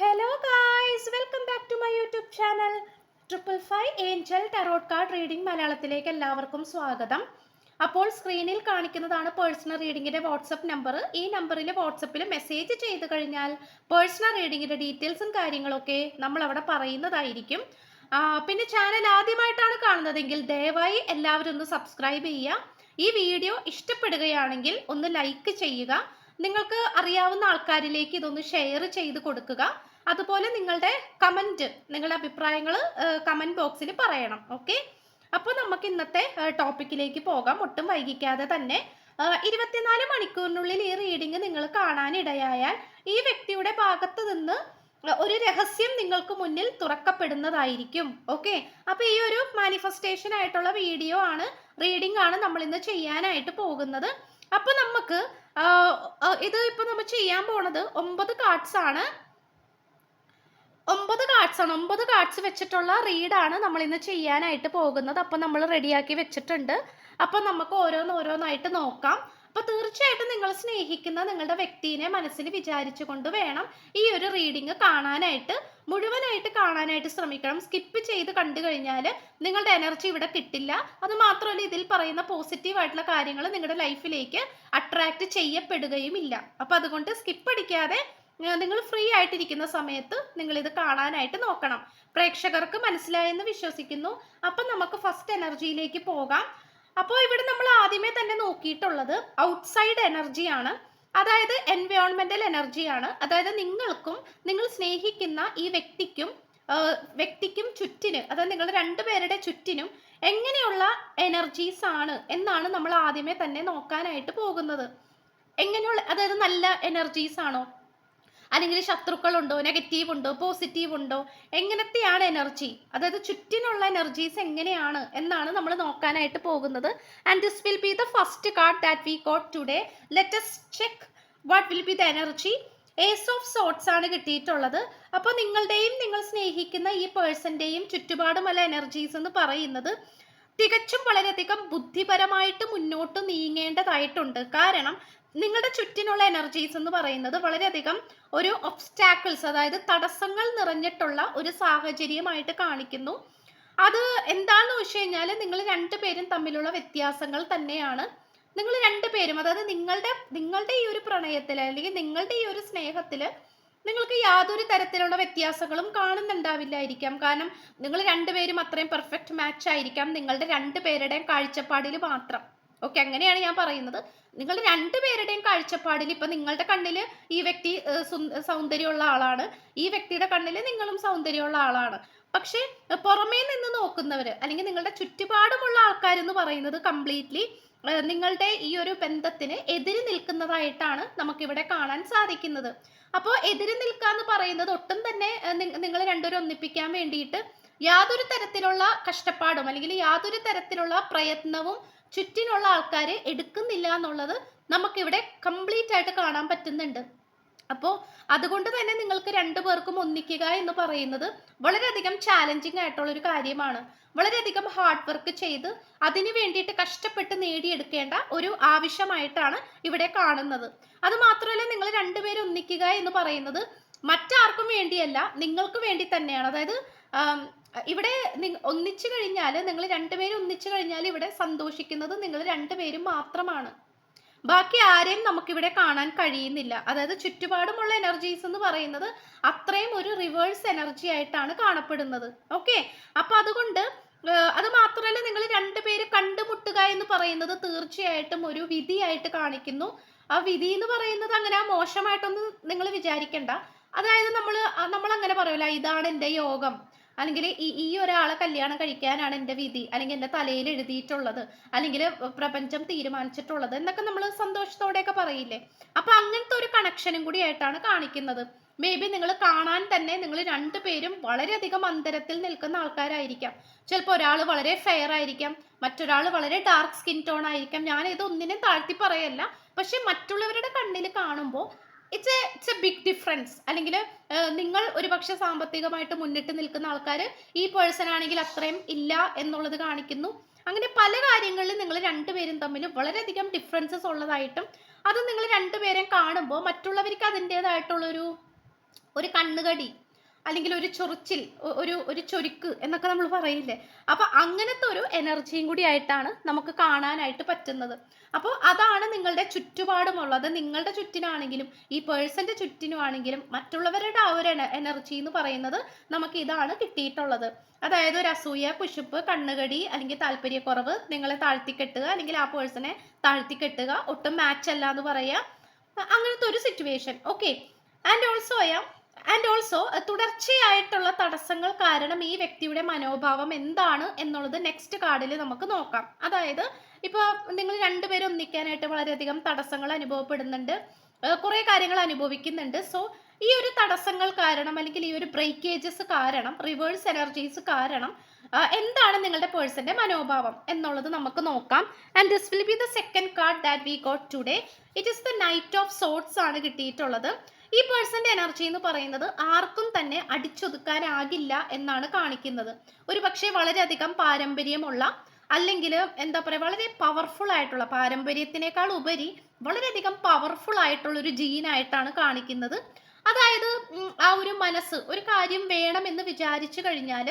Hello guys welcome back to my YouTube channel triple five angel tarot card reading മലയാളത്തിലേക്ക് എല്ലാവർക്കും സ്വാഗതം. അപ്പോൾ സ്ക്രീനിൽ കാണിക്കുന്നതാണ് പേഴ്സണൽ റീഡിങ്ങിന്റെ വാട്സപ്പ് നമ്പർ ഈ നമ്പറിൽ വാട്സപ്പിൽ മെസ്സേജ് ചെയ്ത് കഴിഞ്ഞാൽ പേഴ്സണൽ റീഡിങ്ങിന്റെ ഡീറ്റെയിൽസും കാര്യങ്ങളൊക്കെ നമ്മൾ അവിടെ പറയുന്നതായിരിക്കും. പിന്നെ ചാനൽ ആദ്യമായിട്ടാണ് കാണുന്നതെങ്കിൽ ദയവായി എല്ലാവരും ഒന്ന് സബ്സ്ക്രൈബ് ചെയ്യുക. ഈ വീഡിയോ ഇഷ്ടപ്പെടുകയാണെങ്കിൽ ഒന്ന് ലൈക്ക് ചെയ്യുക. നിങ്ങൾക്ക് അറിയാവുന്ന ആൾക്കാരിലേക്ക് ഇതൊന്ന് ഷെയർ ചെയ്ത് കൊടുക്കുക. അതുപോലെ നിങ്ങളുടെ കമന്റ് നിങ്ങളുടെ അഭിപ്രായങ്ങൾ കമന്റ് ബോക്സിൽ പറയണം. ഓക്കെ അപ്പോൾ നമുക്ക് ഇന്നത്തെ ടോപ്പിക്കിലേക്ക് പോകാം. ഒട്ടും വൈകിക്കാതെ തന്നെ ഇരുപത്തിനാല് മണിക്കൂറിനുള്ളിൽ ഈ റീഡിംഗ് നിങ്ങൾ കാണാനിടയായാൽ ഈ വ്യക്തിയുടെ ഭാഗത്ത് നിന്ന് ഒരു രഹസ്യം നിങ്ങൾക്ക് മുന്നിൽ തുറക്കപ്പെടുന്നതായിരിക്കും. ഓക്കെ അപ്പൊ ഈ ഒരു മാനിഫെസ്റ്റേഷൻ ആയിട്ടുള്ള വീഡിയോ ആണ് റീഡിംഗ് ആണ് നമ്മൾ ഇന്ന് ചെയ്യാനായിട്ട് പോകുന്നത്. അപ്പൊ നമുക്ക് ഇത് ഇപ്പൊ നമ്മൾ ചെയ്യാൻ പോണത് ഒമ്പത് കാർഡ്സ് ആണ്. ഒമ്പത് കാർഡ്സ് ആണ്. ഒമ്പത് കാർഡ്സ് വെച്ചിട്ടുള്ള റീഡാണ് നമ്മൾ ഇന്ന് ചെയ്യാനായിട്ട് പോകുന്നത്. അപ്പം നമ്മൾ റെഡിയാക്കി വെച്ചിട്ടുണ്ട്. അപ്പം നമുക്ക് ഓരോന്ന് ഓരോന്നായിട്ട് നോക്കാം. അപ്പോൾ തീർച്ചയായിട്ടും നിങ്ങൾ സ്നേഹിക്കുന്ന നിങ്ങളുടെ വ്യക്തിയെ മനസ്സിൽ വിചാരിച്ചു കൊണ്ട് വേണം ഈ ഒരു റീഡിങ് കാണാനായിട്ട് മുഴുവനായിട്ട് കാണാനായിട്ട് ശ്രമിക്കണം. സ്കിപ്പ് ചെയ്ത് കണ്ടു കഴിഞ്ഞാൽ നിങ്ങളുടെ എനർജി ഇവിടെ കിട്ടില്ല. അത് മാത്രമല്ല ഇതിൽ പറയുന്ന പോസിറ്റീവ് ആയിട്ടുള്ള കാര്യങ്ങൾ നിങ്ങളുടെ ലൈഫിലേക്ക് അട്രാക്റ്റ് ചെയ്യപ്പെടുകയും ഇല്ല. അപ്പം അതുകൊണ്ട് സ്കിപ്പ് അടിക്കാതെ നിങ്ങൾ ഫ്രീ ആയിട്ടിരിക്കുന്ന സമയത്ത് നിങ്ങൾ ഇത് കാണാനായിട്ട് നോക്കണം. പ്രേക്ഷകർക്ക് മനസ്സിലായെന്ന് വിശ്വസിക്കുന്നു. അപ്പം നമുക്ക് ഫസ്റ്റ് എനർജിയിലേക്ക് പോകാം. അപ്പോൾ ഇവിടെ നമ്മൾ ആദ്യമേ തന്നെ നോക്കിയിട്ടുള്ളത് ഔട്ട്സൈഡ് എനർജിയാണ് അതായത് എൻവയോൺമെന്റൽ എനർജിയാണ് അതായത് നിങ്ങൾക്കും നിങ്ങൾ സ്നേഹിക്കുന്ന ഈ വ്യക്തിക്കും വ്യക്തിക്കും ചുറ്റിന് അതായത് നിങ്ങൾ രണ്ടുപേരുടെ ചുറ്റിനും എങ്ങനെയുള്ള എനർജീസ് ആണ് എന്നാണ് നമ്മൾ ആദ്യമേ തന്നെ നോക്കാനായിട്ട് പോകുന്നത്. എങ്ങനെയുള്ള അതായത് നല്ല എനർജീസ് ആണോ? അല്ലെങ്കിൽ ശത്രുക്കളുണ്ടോ നെഗറ്റീവ് ഉണ്ടോ പോസിറ്റീവ് ഉണ്ടോ എങ്ങനത്തെയാണ് എനർജി അതായത് ചുറ്റിനുള്ള എനർജീസ് എങ്ങനെയാണ് എന്നാണ് നമ്മൾ നോക്കാനായിട്ട് പോകുന്നത്. And this will be the first card that we got today let's check what will be the energy ace of swords ആണ് കിട്ടിയിട്ടുള്ളത്. അപ്പോൾ നിങ്ങളുടെയും നിങ്ങൾ സ്നേഹിക്കുന്ന ഈ പേഴ്സന്റെയും ചുറ്റുപാടുമുള്ള എനർജീസ് എന്ന് പറയുന്നത് തികച്ചും വളരെയധികം ബുദ്ധിപരമായിട്ട് മുന്നോട്ട് നീങ്ങേണ്ടതായിട്ടുണ്ട്. കാരണം നിങ്ങളുടെ ചുറ്റിനുള്ള എനർജീസ് എന്ന് പറയുന്നത് വളരെയധികം ഒരു ഒബ്സ്റ്റാക്കിൾസ് അതായത് തടസ്സങ്ങൾ നിറഞ്ഞിട്ടുള്ള ഒരു സാഹചര്യമായിട്ട് കാണിക്കുന്നു. അത് എന്താണെന്ന് വെച്ച് കഴിഞ്ഞാൽ നിങ്ങൾ രണ്ടുപേരും തമ്മിലുള്ള വ്യത്യാസങ്ങൾ തന്നെയാണ്. നിങ്ങൾ രണ്ടുപേരും അതായത് നിങ്ങളുടെ നിങ്ങളുടെ ഈ ഒരു പ്രണയത്തിൽ അല്ലെങ്കിൽ നിങ്ങളുടെ ഈ ഒരു സ്നേഹത്തിൽ നിങ്ങൾക്ക് യാതൊരു തരത്തിലുള്ള വ്യത്യാസങ്ങളും കാണുന്നുണ്ടാവില്ലായിരിക്കാം. കാരണം നിങ്ങൾ രണ്ടുപേരും അത്രയും പെർഫെക്റ്റ് മാച്ച് ആയിരിക്കാം നിങ്ങളുടെ രണ്ടുപേരുടെയും കാഴ്ചപ്പാടിൽ മാത്രം. ഓക്കെ അങ്ങനെയാണ് ഞാൻ പറയുന്നത്. നിങ്ങൾ രണ്ടുപേരുടെയും കാഴ്ചപ്പാടിൽ ഇപ്പൊ നിങ്ങളുടെ കണ്ണിൽ ഈ വ്യക്തി സൗന്ദര്യമുള്ള ആളാണ്. ഈ വ്യക്തിയുടെ കണ്ണിൽ നിങ്ങളും സൗന്ദര്യമുള്ള ആളാണ്. പക്ഷേ പുറമേ നിന്ന് നോക്കുന്നവര് അല്ലെങ്കിൽ നിങ്ങളുടെ ചുറ്റുപാടുമുള്ള ആൾക്കാർ എന്ന് പറയുന്നത് കംപ്ലീറ്റ്ലി നിങ്ങളുടെ ഈ ഒരു ബന്ധത്തിന് എതിര് നിൽക്കുന്നതായിട്ടാണ് നമുക്കിവിടെ കാണാൻ സാധിക്കുന്നത്. അപ്പോൾ എതിര് നിൽക്കാന്ന് പറയുന്നത് ഒട്ടും തന്നെ നിങ്ങൾ രണ്ടുപേരും ഒന്നിപ്പിക്കാൻ വേണ്ടിയിട്ട് യാതൊരു തരത്തിലുള്ള കഷ്ടപ്പാടും അല്ലെങ്കിൽ യാതൊരു തരത്തിലുള്ള പ്രയത്നവും ചുറ്റിനുള്ള ആൾക്കാരെ എടുക്കുന്നില്ല എന്നുള്ളത് നമുക്കിവിടെ കംപ്ലീറ്റ് ആയിട്ട് കാണാൻ പറ്റുന്നുണ്ട്. അപ്പോൾ അതുകൊണ്ട് തന്നെ നിങ്ങൾക്ക് രണ്ടു പേർക്കും ഒന്നിക്കുക എന്ന് പറയുന്നത് വളരെയധികം ചാലഞ്ചിങ് ആയിട്ടുള്ള ഒരു കാര്യമാണ്. വളരെയധികം ഹാർഡ് വർക്ക് ചെയ്ത് അതിനു വേണ്ടിയിട്ട് കഷ്ടപ്പെട്ട് നേടിയെടുക്കേണ്ട ഒരു ആവശ്യമായിട്ടാണ് ഇവിടെ കാണുന്നത്. അത് മാത്രമല്ല നിങ്ങൾ രണ്ടുപേരും ഒന്നിക്കുക എന്ന് പറയുന്നത് മറ്റാർക്കും വേണ്ടിയല്ല നിങ്ങൾക്ക് വേണ്ടി തന്നെയാണ്. അതായത് ഇവിടെ ഒന്നിച്ചു കഴിഞ്ഞാൽ നിങ്ങൾ രണ്ടുപേരും ഒന്നിച്ചു കഴിഞ്ഞാൽ ഇവിടെ സന്തോഷിക്കുന്നത് നിങ്ങൾ രണ്ടുപേരും മാത്രമാണ്. ബാക്കി ആരെയും നമുക്കിവിടെ കാണാൻ കഴിയുന്നില്ല. അതായത് ചുറ്റുപാടുമുള്ള എനർജീസ് എന്ന് പറയുന്നത് അത്രയും ഒരു റിവേഴ്സ് എനർജി ആയിട്ടാണ് കാണപ്പെടുന്നത്. ഓക്കെ അപ്പൊ അതുകൊണ്ട് അത് മാത്രമല്ല നിങ്ങൾ രണ്ടുപേര് കണ്ടുമുട്ടുക എന്ന് പറയുന്നത് തീർച്ചയായിട്ടും ഒരു വിധിയായിട്ട് കാണിക്കുന്നു. ആ വിധി എന്ന് പറയുന്നത് അങ്ങനെ മോശമായിട്ടൊന്നും നിങ്ങൾ വിചാരിക്കണ്ട. അതായത് നമ്മൾ നമ്മൾ അങ്ങനെ പറയൂല ഇതാണ് എന്റെ യോഗം. അല്ലെങ്കിൽ ഈ ഈ ഒരാളെ കല്യാണം കഴിക്കാനാണ് എന്റെ വിധി അല്ലെങ്കിൽ എന്റെ തലയിൽ എഴുതിയിട്ടുള്ളത് അല്ലെങ്കിൽ പ്രപഞ്ചം തീരുമാനിച്ചിട്ടുള്ളത് എന്നൊക്കെ നമ്മൾ സന്തോഷത്തോടെയൊക്കെ പറയില്ലേ? അപ്പൊ അങ്ങനത്തെ ഒരു കണക്ഷനും കൂടി ആയിട്ടാണ് കാണിക്കുന്നത്. മേ ബി നിങ്ങൾ കാണാൻ തന്നെ നിങ്ങൾ രണ്ടുപേരും വളരെയധികം അന്തരത്തിൽ നിൽക്കുന്ന ആൾക്കാരായിരിക്കാം. ചിലപ്പോൾ ഒരാൾ വളരെ ഫെയർ ആയിരിക്കാം മറ്റൊരാൾ വളരെ ഡാർക്ക് സ്കിൻ ടോൺ ആയിരിക്കാം. ഞാൻ ഇത് ഒന്നിനും താഴ്ത്തി പറയല്ല. പക്ഷെ മറ്റുള്ളവരുടെ കണ്ണിൽ കാണുമ്പോൾ it's a it's a big difference അല്ലെങ്കിൽ നിങ്ങൾ ഒരുപക്ഷെ സാമ്പത്തികമായിട്ട് മുന്നിട്ട് നിൽക്കുന്ന ആൾക്കാർ ഈ പേഴ്സൺ ആണെങ്കിൽ അത്രയും ഇല്ല എന്നുള്ളത് കാണിക്കുന്നു. അങ്ങനെ പല കാര്യങ്ങളിലും നിങ്ങൾ രണ്ടുപേരും തമ്മിൽ വളരെയധികം ഡിഫറൻസസ് ഉള്ളതായിട്ടും അത് നിങ്ങൾ രണ്ടുപേരെയും കാണുമ്പോൾ മറ്റുള്ളവർക്ക് അതിന്റെതായിട്ടുള്ളൊരു ഒരു കണ്ണുകടി അല്ലെങ്കിൽ ഒരു ചൊറിച്ചിൽ ഒരു ഒരു ചൊരുക്ക് എന്നൊക്കെ നമ്മൾ പറയില്ലേ? അപ്പൊ അങ്ങനത്തെ ഒരു എനർജിയും കൂടി ആയിട്ടാണ് നമുക്ക് കാണാനായിട്ട് പറ്റുന്നത്. അപ്പോൾ അതാണ് നിങ്ങളുടെ ചുറ്റുപാടുമുള്ളത്. നിങ്ങളുടെ ചുറ്റിനാണെങ്കിലും ഈ പേഴ്സന്റെ ചുറ്റിനുമാണെങ്കിലും മറ്റുള്ളവരുടെ ആ ഒരു എനർജി എന്ന് പറയുന്നത് നമുക്ക് ഇതാണ് കിട്ടിയിട്ടുള്ളത്. അതായത് ഒരു അസൂയ പുഷിപ്പ് കണ്ണുകടി അല്ലെങ്കിൽ താല്പര്യക്കുറവ് നിങ്ങളെ താഴ്ത്തിക്കെട്ടുക അല്ലെങ്കിൽ ആ പേഴ്സണെ താഴ്ത്തിക്കെട്ടുക ഒട്ടും മാച്ച് അല്ല എന്ന് പറയുക അങ്ങനത്തെ ഒരു situation okay and also and also തുടർച്ചയായിട്ടുള്ള തടസ്സങ്ങൾ കാരണം ഈ വ്യക്തിയുടെ മനോഭാവം എന്താണ് എന്നുള്ളത് നെക്സ്റ്റ് കാർഡിൽ നമുക്ക് നോക്കാം. അതായത് ഇപ്പോൾ നിങ്ങൾ രണ്ടുപേരും ഒന്നിക്കാനായിട്ട് വളരെയധികം തടസ്സങ്ങൾ അനുഭവപ്പെടുന്നുണ്ട്. കുറേ കാര്യങ്ങൾ അനുഭവിക്കുന്നുണ്ട്. സോ ഈ ഒരു തടസ്സങ്ങൾ കാരണം അല്ലെങ്കിൽ ഈ ഒരു ബ്രേക്കേജസ് കാരണം റിവേഴ്സ് എനർജീസ് കാരണം എന്താണ് നിങ്ങളുടെ പേഴ്സന്റെ മനോഭാവം എന്നുള്ളത് നമുക്ക് നോക്കാം. And this will be the second card that we got today it is the knight of swords ആണ് കിട്ടിയിട്ടുള്ളത്. ഈ പേഴ്സന്റെ എനർജി എന്ന് പറയുന്നത് ആർക്കും തന്നെ അടിച്ചൊതുക്കാനാകില്ല എന്നാണ് കാണിക്കുന്നത്. ഒരു പക്ഷേ വളരെയധികം പാരമ്പര്യമുള്ള അല്ലെങ്കിൽ എന്താ പറയുക വളരെ പവർഫുൾ ആയിട്ടുള്ള പാരമ്പര്യത്തിനേക്കാൾ ഉപരി വളരെയധികം പവർഫുൾ ആയിട്ടുള്ള ഒരു ജീനായിട്ടാണ് കാണിക്കുന്നത്. അതായത് ആ ഒരു മനസ്സ് ഒരു കാര്യം വേണമെന്ന് വിചാരിച്ചു കഴിഞ്ഞാൽ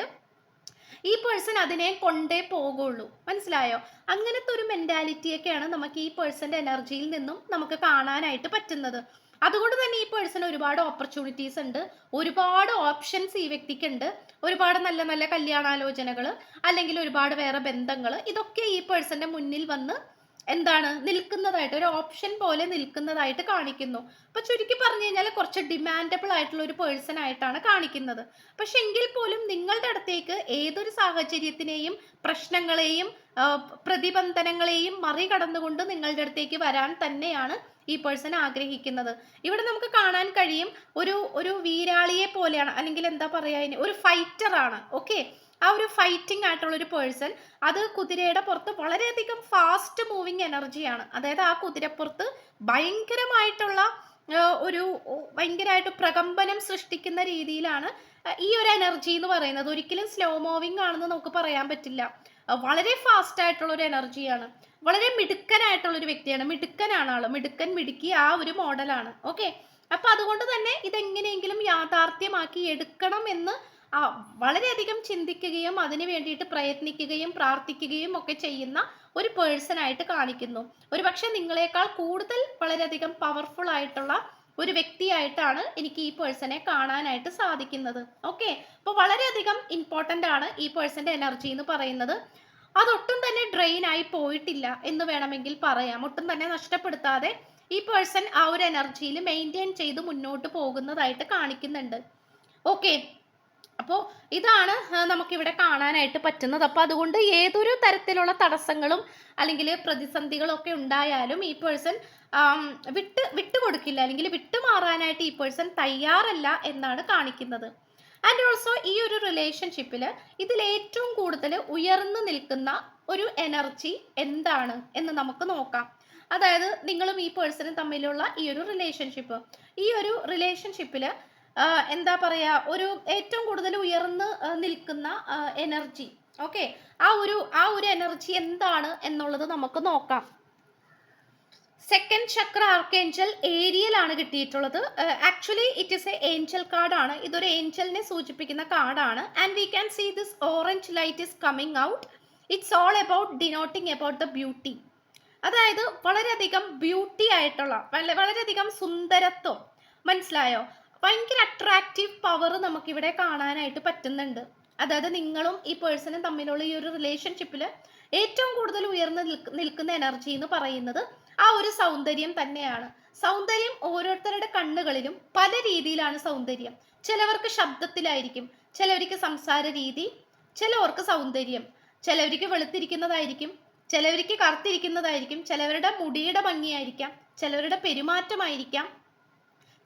ഈ പേഴ്സൺ അതിനെ കൊണ്ടേ പോകുള്ളൂ. മനസ്സിലായോ? അങ്ങനത്തെ ഒരു മെന്റാലിറ്റിയൊക്കെയാണ് നമുക്ക് ഈ പേഴ്സന്റെ എനർജിയിൽ നിന്നും നമുക്ക് കാണാനായിട്ട് പറ്റുന്നത്. അതുകൊണ്ട് തന്നെ ഈ പേഴ്സൺ ഒരുപാട് ഓപ്പർച്യൂണിറ്റീസ് ഉണ്ട്. ഒരുപാട് ഓപ്ഷൻസ് ഈ വ്യക്തിക്ക് ഉണ്ട് ഒരുപാട് നല്ല നല്ല കല്യാണാലോചനകൾ അല്ലെങ്കിൽ ഒരുപാട് വേറെ ബന്ധങ്ങൾ ഇതൊക്കെ ഈ പേഴ്സന്റെ മുന്നിൽ വന്ന് എന്താണ് നിൽക്കുന്നതായിട്ട് ഒരു ഓപ്ഷൻ പോലെ നിൽക്കുന്നതായിട്ട് കാണിക്കുന്നു. അപ്പൊ ചുരുക്കി പറഞ്ഞു കഴിഞ്ഞാൽ കുറച്ച് ഡിമാൻഡബിൾ ആയിട്ടുള്ള ഒരു പേഴ്സൺ ആയിട്ടാണ് കാണിക്കുന്നത്. പക്ഷെ എങ്കിൽ പോലും നിങ്ങളുടെ അടുത്തേക്ക് ഏതൊരു സാഹചര്യത്തിനെയും പ്രശ്നങ്ങളെയും പ്രതിബന്ധനങ്ങളെയും മറികടന്നുകൊണ്ട് നിങ്ങളുടെ അടുത്തേക്ക് വരാൻ തന്നെയാണ് ഈ പേഴ്സൺ ആഗ്രഹിക്കുന്നത്. ഇവിടെ നമുക്ക് കാണാൻ കഴിയും ഒരു ഒരു വീരാളിയെ പോലെയാണ് അല്ലെങ്കിൽ എന്താ പറയുക ഒരു ഫൈറ്റർ ആണ് ഓക്കെ ആ ഒരു ഫൈറ്റിംഗ് ആയിട്ടുള്ള ഒരു പേഴ്സൺ അത് കുതിരയുടെ പുറത്ത് വളരെയധികം ഫാസ്റ്റ് മൂവിങ് എനർജിയാണ് അതായത് ആ കുതിരപ്പുറത്ത് ഭയങ്കരമായിട്ടുള്ള ഒരു ഭയങ്കരമായിട്ട് പ്രകമ്പനം സൃഷ്ടിക്കുന്ന രീതിയിലാണ് ഈ ഒരു എനർജി എന്ന് പറയുന്നത്. ഒരിക്കലും സ്ലോ മൂവിങ് ആണെന്ന് നമുക്ക് പറയാൻ പറ്റില്ല. വളരെ ഫാസ്റ്റ് ആയിട്ടുള്ള ഒരു എനർജിയാണ് വളരെ മിടുക്കനായിട്ടുള്ള ഒരു വ്യക്തിയാണ്. മിടുക്കനാണ് ആൾ. മിടുക്കൻ മിടുക്കി ആ ഒരു മോഡലാണ് ഓക്കെ അപ്പൊ അതുകൊണ്ട് തന്നെ ഇതെങ്ങനെയെങ്കിലും യാഥാർത്ഥ്യമാക്കി എടുക്കണം എന്ന് വളരെയധികം ചിന്തിക്കുകയും അതിനു വേണ്ടിയിട്ട് പ്രയത്നിക്കുകയും പ്രാർത്ഥിക്കുകയും ഒക്കെ ചെയ്യുന്ന ഒരു പേഴ്സൺ ആയിട്ട് കാണിക്കുന്നു. ഒരു പക്ഷെ നിങ്ങളെക്കാൾ കൂടുതൽ വളരെയധികം പവർഫുൾ ആയിട്ടുള്ള ഒരു വ്യക്തിയായിട്ടാണ് എനിക്ക് ഈ പേഴ്സണെ കാണാനായിട്ട് സാധിക്കുന്നത്. ഓക്കെ അപ്പോൾ വളരെയധികം ഇമ്പോർട്ടന്റ് ആണ് ഈ പേഴ്സന്റെ എനർജി എന്ന് പറയുന്നത്. അതൊട്ടും തന്നെ ഡ്രെയിൻ ആയി പോയിട്ടില്ല എന്ന് വേണമെങ്കിൽ പറയാം. ഒട്ടും തന്നെ നഷ്ടപ്പെടുത്താതെ ഈ പേഴ്സൺ ആ ഒരു എനർജിയിൽ മെയിന്റെയിൻ ചെയ്ത് മുന്നോട്ട് പോകുന്നതായിട്ട് കാണിക്കുന്നുണ്ട്. ഓക്കെ അപ്പോൾ ഇതാണ് നമുക്കിവിടെ കാണാനായിട്ട് പറ്റുന്നത്. അപ്പോൾ അതുകൊണ്ട് ഏതൊരു തരത്തിലുള്ള തടസ്സങ്ങളും അല്ലെങ്കിൽ പ്രതിസന്ധികളൊക്കെ ഉണ്ടായാലും ഈ പേഴ്സൺ വിട്ട് വിട്ടുകൊടുക്കില്ല അല്ലെങ്കിൽ വിട്ടുമാറാനായിട്ട് ഈ പേഴ്സൺ തയ്യാറല്ല എന്നാണ് കാണിക്കുന്നത്. ആൻഡ് ഓൾസോ ഈ ഒരു റിലേഷൻഷിപ്പിൽ ഇതിൽ ഏറ്റവും കൂടുതൽ ഉയർന്നു നിൽക്കുന്ന ഒരു എനർജി എന്താണ് എന്ന് നമുക്ക് നോക്കാം. അതായത് നിങ്ങളും ഈ പേഴ്സണും തമ്മിലുള്ള ഈ ഒരു റിലേഷൻഷിപ്പ് ഈ ഒരു റിലേഷൻഷിപ്പിൽ എന്താ പറയാ ഒരു ഏറ്റവും കൂടുതൽ ഉയർന്ന് നിൽക്കുന്ന എനർജി ഓക്കെ ആ ഒരു ആ ഒരു എനർജി എന്താണ് എന്നുള്ളത് നമുക്ക് നോക്കാം. സെക്കൻഡ് ചക്ര ആർക്കേഞ്ചൽ ഏരിയയിലാണ് കിട്ടിയിട്ടുള്ളത്. Actually it is a angel കാർഡാണ് ഇതൊരു ഏഞ്ചലിനെ സൂചിപ്പിക്കുന്ന കാർഡാണ് and we can see this orange light is coming out it's all about denoting about the beauty അതായത് വളരെയധികം ബ്യൂട്ടി ആയിട്ടുള്ള വള- വളരെയധികം സുന്ദരത്വം. മനസ്സിലായോ? ഭയങ്കര അട്രാക്റ്റീവ് പവർ നമുക്കിവിടെ കാണാനായിട്ട് പറ്റുന്നുണ്ട്. അതായത് നിങ്ങളും ഈ പേഴ്സണും തമ്മിലുള്ള ഈ ഒരു റിലേഷൻഷിപ്പിൽ ഏറ്റവും കൂടുതൽ ഉയർന്നു നിൽക്കുന്ന എനർജി എന്ന് പറയുന്നത് ആ ഒരു സൗന്ദര്യം തന്നെയാണ്. സൗന്ദര്യം ഓരോരുത്തരുടെ കണ്ണുകളിലും പല രീതിയിലാണ് സൗന്ദര്യം. ചിലവർക്ക് ശബ്ദത്തിലായിരിക്കും ചിലവർക്ക് സംസാര രീതി ചിലവർക്ക് സൗന്ദര്യം. ചിലവർക്ക് വെളുത്തിരിക്കുന്നതായിരിക്കും ചിലവർക്ക് കറുത്തിരിക്കുന്നതായിരിക്കും ചിലവരുടെ മുടിയുടെ ഭംഗിയായിരിക്കാം ചിലവരുടെ പെരുമാറ്റമായിരിക്കാം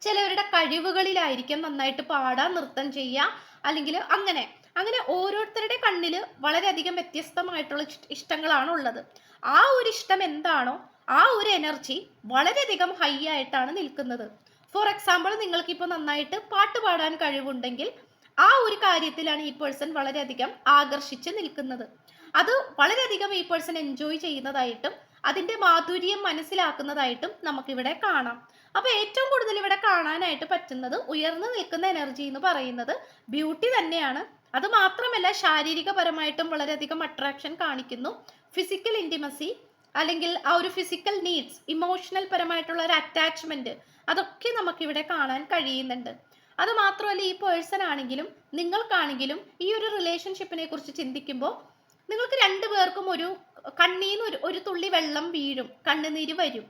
ചിലവരുടെ കഴിവുകളിലായിരിക്കും നന്നായിട്ട് പാടാൻ നൃത്തം ചെയ്യുക അല്ലെങ്കിൽ അങ്ങനെ. അങ്ങനെ ഓരോരുത്തരുടെ കണ്ണിൽ വളരെയധികം വ്യത്യസ്തമായിട്ടുള്ള ഇഷ്- ഇഷ്ടങ്ങളാണ് ഉള്ളത് ആ ഒരു ഇഷ്ടം എന്താണോ ആ ഒരു എനർജി വളരെയധികം ഹൈ ആയിട്ടാണ് നിൽക്കുന്നത്. ഫോർ എക്സാമ്പിൾ നിങ്ങൾക്ക് നിങ്ങൾക്കിപ്പോൾ നന്നായിട്ട് പാട്ട് പാടാൻ കഴിവുണ്ടെങ്കിൽ ആ ഒരു കാര്യത്തിലാണ് ഈ പേഴ്സൺ വളരെയധികം ആകർഷിച്ച് നിൽക്കുന്നത്. അത് വളരെയധികം ഈ പേഴ്സൺ എൻജോയ് ചെയ്യുന്നതായിട്ടും അതിന്റെ മാധുര്യം മനസ്സിലാക്കുന്നതായിട്ടും നമുക്കിവിടെ കാണാം. അപ്പൊ ഏറ്റവും കൂടുതൽ ഇവിടെ കാണാനായിട്ട് പറ്റുന്നത് ഉയർന്നു നിൽക്കുന്ന എനർജി എന്ന് പറയുന്നത് ബ്യൂട്ടി തന്നെയാണ്. അത് മാത്രമല്ല ശാരീരികപരമായിട്ടും വളരെയധികം അട്രാക്ഷൻ കാണിക്കുന്നു. ഫിസിക്കൽ ഇന്റിമസി അല്ലെങ്കിൽ ആ ഒരു ഫിസിക്കൽ നീഡ്സ് ഇമോഷണൽ പരമായിട്ടുള്ള ഒരു അറ്റാച്ച്മെന്റ് അതൊക്കെ നമുക്കിവിടെ കാണാൻ കഴിയുന്നുണ്ട്. അത് മാത്രമല്ല ഈ പേഴ്സൺ ആണെങ്കിലും നിങ്ങൾക്കാണെങ്കിലും ഈ ഒരു റിലേഷൻഷിപ്പിനെ കുറിച്ച് ചിന്തിക്കുമ്പോൾ നിങ്ങൾക്ക് രണ്ടു പേർക്കും ഒരു കണ്ണീന്ന് ഒരു ഒരു തുള്ളി വെള്ളം വീഴും കണ്ണുനീര് വരും.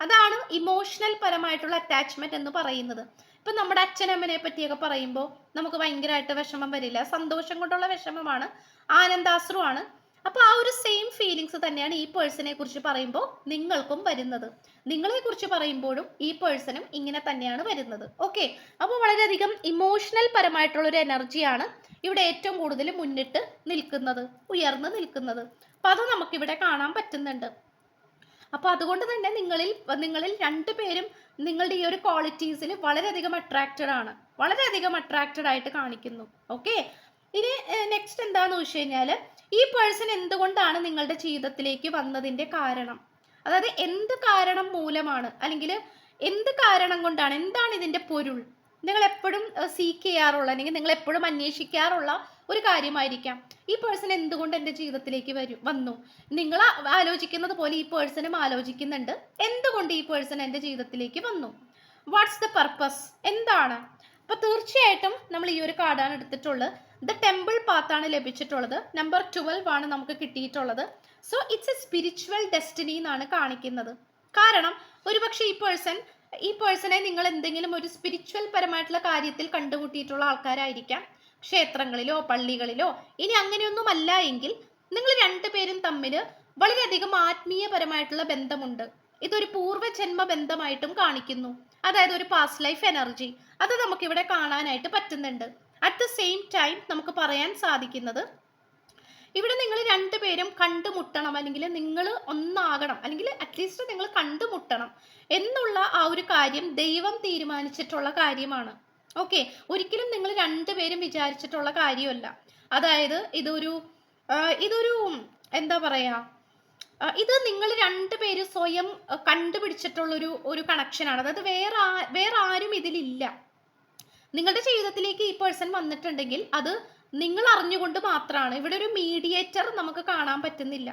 അതാണ് ഇമോഷണൽ പരമായിട്ടുള്ള അറ്റാച്ച്മെന്റ് എന്ന് പറയുന്നത്. ഇപ്പൊ നമ്മുടെ അച്ഛനമ്മനെ പറ്റിയൊക്കെ പറയുമ്പോൾ നമുക്ക് ഭയങ്കരമായിട്ട് വിഷമം വരില്ല. സന്തോഷം കൊണ്ടുള്ള വിഷമമാണ്. ആനന്ദാശ്രുവാണ്. അപ്പൊ ആ ഒരു സെയിം ഫീലിങ്സ് തന്നെയാണ് ഈ പേഴ്സണെ കുറിച്ച് പറയുമ്പോൾ നിങ്ങൾക്കും വരുന്നത്. നിങ്ങളെ കുറിച്ച് പറയുമ്പോഴും ഈ പേഴ്സണും ഇങ്ങനെ തന്നെയാണ് വരുന്നത്. ഓക്കെ അപ്പോൾ വളരെയധികം ഇമോഷണൽ പരമായിട്ടുള്ള ഒരു എനർജിയാണ് ഇവിടെ ഏറ്റവും കൂടുതൽ മുന്നിട്ട് നിൽക്കുന്നത് ഉയർന്നു നിൽക്കുന്നത്. അപ്പൊ അത് നമുക്കിവിടെ കാണാൻ പറ്റുന്നുണ്ട്. അപ്പൊ അതുകൊണ്ട് തന്നെ നിങ്ങളിൽ നിങ്ങളിൽ രണ്ടുപേരും നിങ്ങളുടെ ഈ ഒരു ക്വാളിറ്റീസിൽ വളരെയധികം അട്രാക്റ്റഡ് ആണ്. വളരെയധികം അട്രാക്റ്റഡ് ആയിട്ട് കാണിക്കുന്നു. ഓക്കെ ഇനി നെക്സ്റ്റ് എന്താന്ന് വെച്ച് കഴിഞ്ഞാൽ ഈ പേഴ്സൺ എന്തുകൊണ്ടാണ് നിങ്ങളുടെ ജീവിതത്തിലേക്ക് വന്നതിന്റെ കാരണം? അതായത് എന്ത് കാരണം മൂലമാണ്? അല്ലെങ്കിൽ എന്ത് കാരണം കൊണ്ടാണ്? എന്താണ് ഇതിന്റെ പൊരുൾ? നിങ്ങൾ എപ്പോഴും സീക്ക് ചെയ്യാറുള്ള അല്ലെങ്കിൽ നിങ്ങൾ എപ്പോഴും അന്വേഷിക്കാറുള്ള ഒരു കാര്യമായിരിക്കാം. ഈ പേഴ്സൺ എന്തുകൊണ്ട് എന്റെ ജീവിതത്തിലേക്ക് വരും വന്നു? നിങ്ങൾ ആലോചിക്കുന്നത് പോലെ ഈ പേഴ്സണും ആലോചിക്കുന്നുണ്ട്. എന്തുകൊണ്ട് ഈ പേഴ്സൺ എന്റെ ജീവിതത്തിലേക്ക് വന്നു? വാട്ട്സ് ദ പർപ്പസ് എന്താണ്? അപ്പൊ തീർച്ചയായിട്ടും നമ്മൾ ഈ ഒരു കാർഡാണ് എടുത്തിട്ടുള്ളത്. ദ ടെമ്പിൾ പാത്ത് ആണ് ലഭിച്ചിട്ടുള്ളത്. നമ്പർ ട്വൽവ് ആണ് നമുക്ക് കിട്ടിയിട്ടുള്ളത്. So it's a spiritual destiny എന്നാണ് കാണിക്കുന്നത്. കാരണം ഒരുപക്ഷെ ഈ പേഴ്സൺ ഈ പേഴ്സണെ നിങ്ങൾ എന്തെങ്കിലും ഒരു സ്പിരിച്വൽ പരമായിട്ടുള്ള കാര്യത്തിൽ കണ്ടുകൂട്ടിയിട്ടുള്ള ആൾക്കാരായിരിക്കാം. ക്ഷേത്രങ്ങളിലോ പള്ളികളിലോ ഇനി അങ്ങനെയൊന്നും അല്ല എങ്കിൽ നിങ്ങൾ രണ്ടുപേരും തമ്മിൽ വളരെയധികം ആത്മീയപരമായിട്ടുള്ള ബന്ധമുണ്ട്. ഇതൊരു പൂർവജന്മ ബന്ധമായിട്ടും കാണിക്കുന്നു. അതായത് ഒരു പാസ്റ്റ് ലൈഫ് എനർജി അത് നമുക്കിവിടെ കാണാനായിട്ട് പറ്റുന്നുണ്ട്. അറ്റ് ദ സെയിം ടൈം നമുക്ക് പറയാൻ സാധിക്കുന്നത് ഇവിടെ നിങ്ങൾ രണ്ടുപേരും കണ്ടുമുട്ടണം അല്ലെങ്കിൽ നിങ്ങൾ ഒന്നാകണം അല്ലെങ്കിൽ അറ്റ്ലീസ്റ്റ് നിങ്ങൾ കണ്ടുമുട്ടണം എന്നുള്ള ആ ഒരു കാര്യം ദൈവം തീരുമാനിച്ചിട്ടുള്ള കാര്യമാണ്. ഓക്കെ ഒരിക്കലും നിങ്ങൾ രണ്ടുപേരും വിചാരിച്ചിട്ടുള്ള കാര്യമല്ല. അതായത് ഇതൊരു ഇതൊരു എന്താ പറയാ ഇത് നിങ്ങൾ രണ്ടുപേരും സ്വയം കണ്ടുപിടിച്ചിട്ടുള്ളൊരു ഒരു കണക്ഷനാണ് അതായത് വേറെ വേറെ ആരും ഇതിലില്ല. നിങ്ങളുടെ ജീവിതത്തിലേക്ക് ഈ പേഴ്സൺ വന്നിട്ടുണ്ടെങ്കിൽ അത് നിങ്ങൾ അറിഞ്ഞുകൊണ്ട് മാത്രമാണ്. ഇവിടെ ഒരു മീഡിയേറ്റർ നമുക്ക് കാണാൻ പറ്റുന്നില്ല.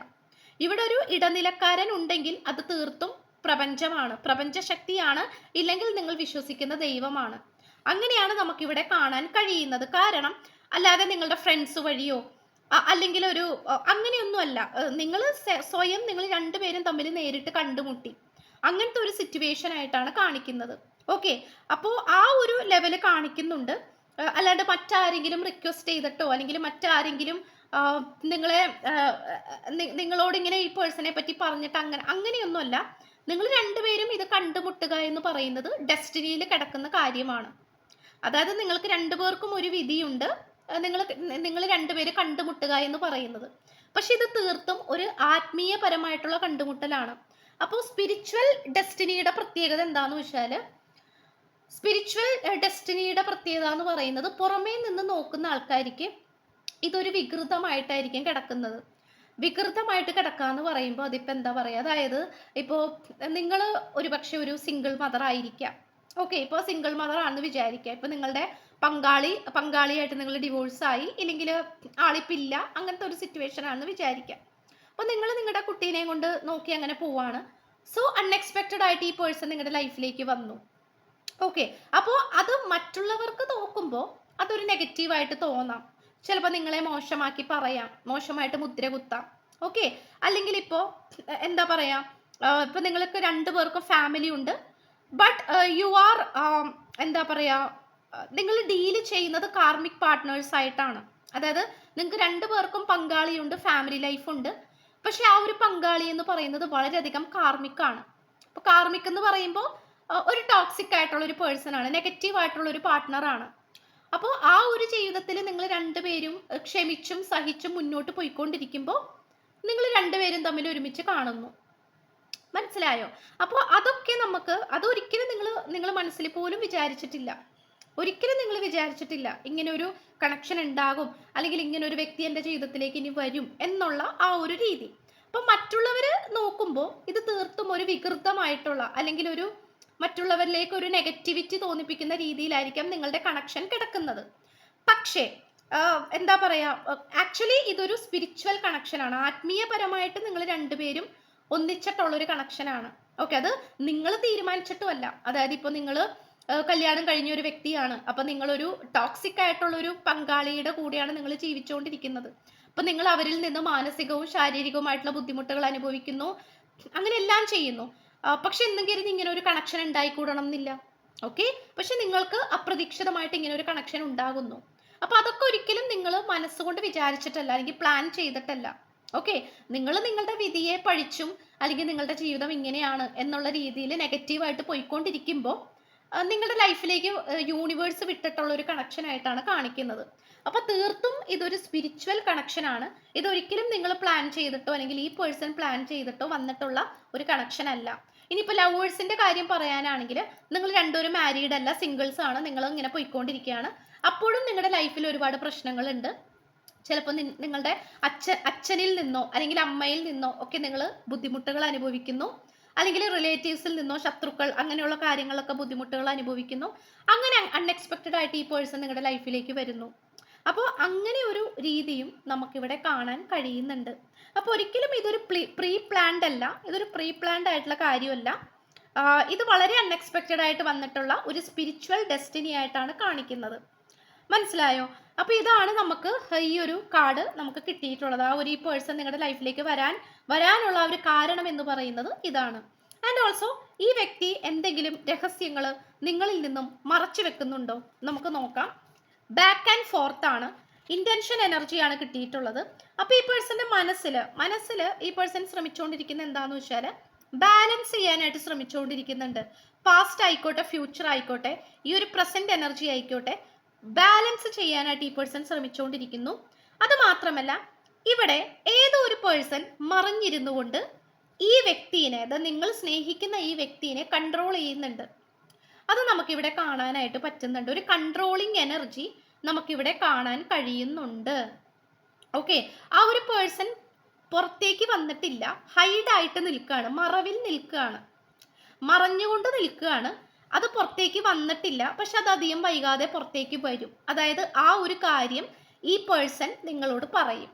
ഇവിടെ ഒരു ഇടനിലക്കാരൻ ഉണ്ടെങ്കിൽ അത് തീർത്തും പ്രപഞ്ചമാണ്. പ്രപഞ്ചശക്തിയാണ് ഇല്ലെങ്കിൽ നിങ്ങൾ വിശ്വസിക്കുന്ന ദൈവമാണ്. അങ്ങനെയാണ് നമുക്കിവിടെ കാണാൻ കഴിയുന്നത്. കാരണം അല്ലാതെ നിങ്ങളുടെ ഫ്രണ്ട്സ് വഴിയോ അല്ലെങ്കിൽ ഒരു അങ്ങനെയൊന്നുമല്ല. നിങ്ങൾ സ്വയം നിങ്ങൾ രണ്ടുപേരും തമ്മിൽ നേരിട്ട് കണ്ടുമുട്ടി. അങ്ങനത്തെ ഒരു സിറ്റുവേഷൻ ആയിട്ടാണ് കാണിക്കുന്നത്. ഓക്കെ അപ്പോൾ ആ ഒരു ലെവൽ കാണിക്കുന്നുണ്ട്. അല്ലാണ്ട് മറ്റാരെങ്കിലും റിക്വസ്റ്റ് ചെയ്തിട്ടോ അല്ലെങ്കിൽ മറ്റാരെങ്കിലും നിങ്ങളെ നിങ്ങളോട് ഇങ്ങനെ ഈ പേഴ്സണെ പറ്റി പറഞ്ഞിട്ട് അങ്ങനെ അങ്ങനെയൊന്നുമല്ല. നിങ്ങൾ രണ്ടുപേരും ഇത് കണ്ടുമുട്ടുക എന്ന് പറയുന്നത് ഡെസ്റ്റിനിയിൽ കിടക്കുന്ന കാര്യമാണ്. അതായത് നിങ്ങൾക്ക് രണ്ടുപേർക്കും ഒരു വിധിയുണ്ട്. നിങ്ങൾ നിങ്ങൾ രണ്ടുപേര് കണ്ടുമുട്ടുക എന്ന് പറയുന്നത്. പക്ഷെ ഇത് തീർത്തും ഒരു ആത്മീയപരമായിട്ടുള്ള കണ്ടുമുട്ടലാണ്. അപ്പോൾ സ്പിരിച്വൽ ഡെസ്റ്റിനിയുടെ പ്രത്യേകത എന്താന്ന് വെച്ചാൽ സ്പിരിച്വൽ ഡെസ്റ്റിനിയുടെ പ്രത്യേകത എന്ന് പറയുന്നത് പുറമേ നിന്ന് നോക്കുന്ന ആൾക്കാർക്ക് ഇതൊരു വികൃതമായിട്ടായിരിക്കും കിടക്കുന്നത്. വികൃതമായിട്ട് കിടക്കുക എന്ന് പറയുമ്പോൾ അതിപ്പോൾ എന്താ പറയുക അതായത് ഇപ്പോൾ നിങ്ങൾ ഒരുപക്ഷെ ഒരു സിംഗിൾ മദർ ആയിരിക്കാം. ഓക്കെ ഇപ്പോൾ സിംഗിൾ മദർ ആണെന്ന് വിചാരിക്കുക. ഇപ്പോൾ നിങ്ങളുടെ പങ്കാളി പങ്കാളിയായിട്ട് നിങ്ങൾ ഡിവോഴ്സ് ആയി ഇല്ലെങ്കിൽ ആളിപ്പില്ല അങ്ങനത്തെ ഒരു സിറ്റുവേഷൻ ആണെന്ന് വിചാരിക്കാം അപ്പോൾ നിങ്ങൾ നിങ്ങളുടെ കുട്ടീനെ കൊണ്ട് നോക്കി അങ്ങനെ പോവാണ്. സോ അൺഎക്സ്പെക്റ്റഡ് ആയിട്ട് ഈ പേഴ്സൺ നിങ്ങളുടെ ലൈഫിലേക്ക് വന്നു. ഓക്കെ അപ്പോൾ അത് മറ്റുള്ളവർക്ക് നോക്കുമ്പോൾ അതൊരു നെഗറ്റീവായിട്ട് തോന്നാം. ചിലപ്പോൾ നിങ്ങളെ മോശമാക്കി പറയാം മോശമായിട്ട് മുദ്ര കുത്താം. ഓക്കെ അല്ലെങ്കിൽ ഇപ്പോൾ എന്താ പറയുക ഇപ്പോൾ ഇപ്പൊ നിങ്ങൾക്ക് രണ്ടു പേർക്കും ഫാമിലി ഉണ്ട്. ബട്ട് യു ആർ എന്താ പറയാ നിങ്ങൾ ഡീൽ ചെയ്യുന്നത് കാർമിക് പാർട്ട്നേഴ്സ് ആയിട്ടാണ്. അതായത് നിങ്ങൾക്ക് രണ്ടു പേർക്കും പങ്കാളിയുണ്ട് ഫാമിലി ലൈഫുണ്ട് പക്ഷെ ആ ഒരു പങ്കാളി എന്ന് പറയുന്നത് വളരെയധികം കാർമിക് ആണ്. അപ്പൊ കാർമിക് എന്ന് പറയുമ്പോൾ ഒരു ടോക്സിക് ആയിട്ടുള്ള ഒരു പേഴ്സൺ ആണ് നെഗറ്റീവ് ആയിട്ടുള്ള ഒരു പാർട്ട്ണറാണ് അപ്പോൾ ആ ഒരു ജീവിതത്തിൽ നിങ്ങൾ രണ്ടുപേരും ക്ഷമിച്ചും സഹിച്ചും മുന്നോട്ട് പോയിക്കൊണ്ടിരിക്കുമ്പോൾ നിങ്ങൾ രണ്ടുപേരും തമ്മിൽ ഒരുമിച്ച് കാണുന്നു. മനസ്സിലായോ? അപ്പോൾ അതൊക്കെ നമുക്ക് അതൊരിക്കലും നിങ്ങൾ നിങ്ങൾ മനസ്സിൽ പോലും വിചാരിച്ചിട്ടില്ല. ഒരിക്കലും നിങ്ങൾ വിചാരിച്ചിട്ടില്ല ഇങ്ങനെ ഒരു കണക്ഷൻ ഉണ്ടാകും അല്ലെങ്കിൽ ഇങ്ങനെ ഒരു വ്യക്തി എന്റെ ജീവിതത്തിലേക്ക് ഇനി വരും എന്നുള്ള ആ ഒരു രീതി. അപ്പം മറ്റുള്ളവർ നോക്കുമ്പോൾ ഇത് തീർത്തും ഒരു വികൃതമായിട്ടുള്ള അല്ലെങ്കിൽ ഒരു മറ്റുള്ളവരിലേക്ക് ഒരു നെഗറ്റിവിറ്റി തോന്നിപ്പിക്കുന്ന രീതിയിലായിരിക്കാം നിങ്ങളുടെ കണക്ഷൻ കിടക്കുന്നത്. പക്ഷേ എന്താ പറയാ ആക്ച്വലി ഇതൊരു സ്പിരിച്വൽ കണക്ഷനാണ് ആത്മീയപരമായിട്ട് നിങ്ങൾ രണ്ടുപേരും ഒന്നിച്ചിട്ടുള്ള ഒരു കണക്ഷനാണ് ഓക്കെ അത് നിങ്ങൾ തീരുമാനിച്ചിട്ടുമല്ല. അതായത് ഇപ്പോൾ നിങ്ങൾ കല്യാണം കഴിഞ്ഞ ഒരു വ്യക്തിയാണ്. അപ്പൊ ഒരു ടോക്സിക് ആയിട്ടുള്ള ഒരു പങ്കാളിയുടെ കൂടെയാണ് നിങ്ങൾ ജീവിച്ചുകൊണ്ടിരിക്കുന്നത്. അപ്പൊ നിങ്ങൾ അവരിൽ നിന്ന് മാനസികവും ശാരീരികവുമായിട്ടുള്ള ബുദ്ധിമുട്ടുകൾ അനുഭവിക്കുന്നു. അങ്ങനെ എല്ലാം ചെയ്യുന്നു. പക്ഷെ എന്തെങ്കിലും ഇങ്ങനെ ഒരു കണക്ഷൻ ഉണ്ടായിക്കൂടണം എന്നില്ല ഓക്കെ പക്ഷെ നിങ്ങൾക്ക് അപ്രതീക്ഷിതമായിട്ട് ഇങ്ങനെ ഒരു കണക്ഷൻ ഉണ്ടാകുന്നു. അപ്പൊ അതൊക്കെ ഒരിക്കലും നിങ്ങൾ മനസ്സുകൊണ്ട് വിചാരിച്ചിട്ടല്ല അല്ലെങ്കിൽ പ്ലാൻ ചെയ്തിട്ടല്ല. ഓക്കെ നിങ്ങൾ നിങ്ങളുടെ വിധിയെ പഴിച്ചും അല്ലെങ്കിൽ നിങ്ങളുടെ ജീവിതം ഇങ്ങനെയാണ് എന്നുള്ള രീതിയിൽ നെഗറ്റീവായിട്ട് പോയിക്കൊണ്ടിരിക്കുമ്പോൾ നിങ്ങളുടെ ലൈഫിലേക്ക് യൂണിവേഴ്സ് വിട്ടിട്ടുള്ള ഒരു കണക്ഷൻ ആയിട്ടാണ് കാണിക്കുന്നത്. അപ്പൊ തീർത്തും ഇതൊരു സ്പിരിച്വൽ കണക്ഷൻ ആണ്. ഇതൊരിക്കലും നിങ്ങൾ പ്ലാൻ ചെയ്തിട്ടോ അല്ലെങ്കിൽ ഈ പേഴ്സൺ പ്ലാൻ ചെയ്തിട്ടോ വന്നിട്ടുള്ള ഒരു കണക്ഷൻ അല്ല. ഇനിയിപ്പോൾ ലവേഴ്സിന്റെ കാര്യം പറയാനാണെങ്കിൽ നിങ്ങൾ രണ്ടുപേരും മാരീഡ് അല്ല സിംഗിൾസ് ആണ് നിങ്ങൾ ഇങ്ങനെ പോയിക്കൊണ്ടിരിക്കുകയാണ്. അപ്പോഴും നിങ്ങളുടെ ലൈഫിൽ ഒരുപാട് പ്രശ്നങ്ങളുണ്ട്. ചിലപ്പോൾ നിങ്ങളുടെ അച്ഛൻ അച്ഛനിൽ നിന്നോ അല്ലെങ്കിൽ അമ്മയിൽ നിന്നോ ഒക്കെ നിങ്ങൾ ബുദ്ധിമുട്ടുകൾ അനുഭവിക്കുന്നു. അല്ലെങ്കിൽ റിലേറ്റീവ്സിൽ നിന്നോ ശത്രുക്കൾ അങ്ങനെയുള്ള കാര്യങ്ങളൊക്കെ ബുദ്ധിമുട്ടുകൾ അനുഭവിക്കുന്നു. അങ്ങനെ അൺഎക്സ്പെക്റ്റഡ് ആയിട്ട് ഈ പേഴ്സൺ നിങ്ങളുടെ ലൈഫിലേക്ക് വരുന്നു. അപ്പോൾ അങ്ങനെ ഒരു രീതിയും നമുക്കിവിടെ കാണാൻ കഴിയുന്നുണ്ട്. അപ്പോൾ ഒരിക്കലും ഇതൊരു പ്രീ പ്ലാൻഡ് അല്ല. ഇതൊരു പ്രീ പ്ലാൻഡ് ആയിട്ടുള്ള കാര്യമല്ല. ഇത് വളരെ അൺഎക്സ്പെക്റ്റഡ് ആയിട്ട് വന്നിട്ടുള്ള ഒരു സ്പിരിച്വൽ ഡെസ്റ്റിനി ആയിട്ടാണ് കാണിക്കുന്നത്. മനസ്സിലായോ? അപ്പോൾ ഇതാണ് നമുക്ക് ഈ ഒരു കാർഡ് നമുക്ക് കിട്ടിയിട്ടുള്ളത്. ആ ഒരു ഈ പേഴ്സൺ നിങ്ങളുടെ ലൈഫിലേക്ക് വരാൻ വരാനുള്ള ഒരു കാരണം എന്ന് പറയുന്നത് ഇതാണ്. ആൻഡ് ഓൾസോ ഈ വ്യക്തി എന്തെങ്കിലും രഹസ്യങ്ങൾ നിങ്ങളിൽ നിന്നും മറച്ചു വെക്കുന്നുണ്ടോ? നമുക്ക് നോക്കാം. ബാക്ക് ആൻഡ് ഫോർത്ത് ആണ്. ഇന്റൻഷൻ എനർജിയാണ് കിട്ടിയിട്ടുള്ളത്. അപ്പോൾ ഈ പേഴ്സന്റെ മനസ്സിൽ മനസ്സിൽ ഈ പേഴ്സൺ ശ്രമിച്ചുകൊണ്ടിരിക്കുന്ന എന്താന്ന് വെച്ചാൽ ബാലൻസ് ചെയ്യാനായിട്ട് ശ്രമിച്ചുകൊണ്ടിരിക്കുന്നുണ്ട്. പാസ്റ്റ് ആയിക്കോട്ടെ ഫ്യൂച്ചർ ആയിക്കോട്ടെ ഈ ഒരു പ്രസന്റ് എനർജി ആയിക്കോട്ടെ ബാലൻസ് ചെയ്യാനായിട്ട് ഈ പേഴ്സൺ ശ്രമിച്ചുകൊണ്ടിരിക്കുന്നു അത് മാത്രമല്ല ഇവിടെ ഏതോ ഒരു പേഴ്സൺ മറിഞ്ഞിരുന്നു കൊണ്ട് ഈ വ്യക്തിനെ അത് നിങ്ങൾ സ്നേഹിക്കുന്ന ഈ വ്യക്തിനെ കൺട്രോൾ ചെയ്യുന്നുണ്ട്. അത് നമുക്കിവിടെ കാണാനായിട്ട് പറ്റുന്നുണ്ട്. ഒരു കൺട്രോളിങ് എനർജി നമുക്കിവിടെ കാണാൻ കഴിയുന്നുണ്ട്. ഓക്കെ ആ ഒരു പേഴ്സൺ പുറത്തേക്ക് വന്നിട്ടില്ല. ഹൈഡായിട്ട് നിൽക്കുകയാണ്. മറവിൽ നിൽക്കുകയാണ്. മറഞ്ഞുകൊണ്ട് നിൽക്കുകയാണ്. അത് പുറത്തേക്ക് വന്നിട്ടില്ല. പക്ഷെ അത് അധികം വൈകാതെ പുറത്തേക്ക് വരും. അതായത് ആ ഒരു കാര്യം ഈ പേഴ്സൺ നിങ്ങളോട് പറയും.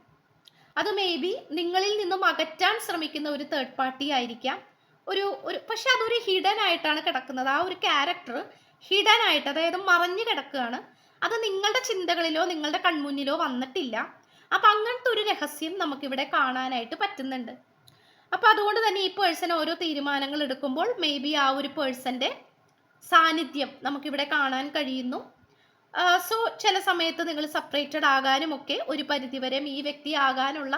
അത് മേ ബി നിങ്ങളിൽ നിന്നും അകറ്റാൻ ശ്രമിക്കുന്ന ഒരു തേർഡ് പാർട്ടി ആയിരിക്കാം. ഒരു ഒരു പക്ഷെ അതൊരു ഹിഡൻ ആയിട്ടാണ് കിടക്കുന്നത്. ആ ഒരു ക്യാരക്ടർ ഹിഡൻ ആയിട്ട് അതായത് മറഞ്ഞു കിടക്കുകയാണ്. അത് നിങ്ങളുടെ ചിന്തകളിലോ നിങ്ങളുടെ കൺമുന്നിലോ വന്നിട്ടില്ല. അപ്പം അങ്ങനത്തെ ഒരു രഹസ്യം നമുക്കിവിടെ കാണാനായിട്ട് പറ്റുന്നുണ്ട്. അപ്പം അതുകൊണ്ട് തന്നെ ഈ പേഴ്സൺ ഓരോ തീരുമാനങ്ങൾ എടുക്കുമ്പോൾ മേ ബി ആ ഒരു പേഴ്സന്റെ സാന്നിധ്യം നമുക്കിവിടെ കാണാൻ കഴിയുന്നു. സോ ചില സമയത്ത് നിങ്ങൾ സെപ്പറേറ്റഡ് ആകാനും ഒക്കെ ഒരു പരിധിവരെ ഈ വ്യക്തി ആകാനുള്ള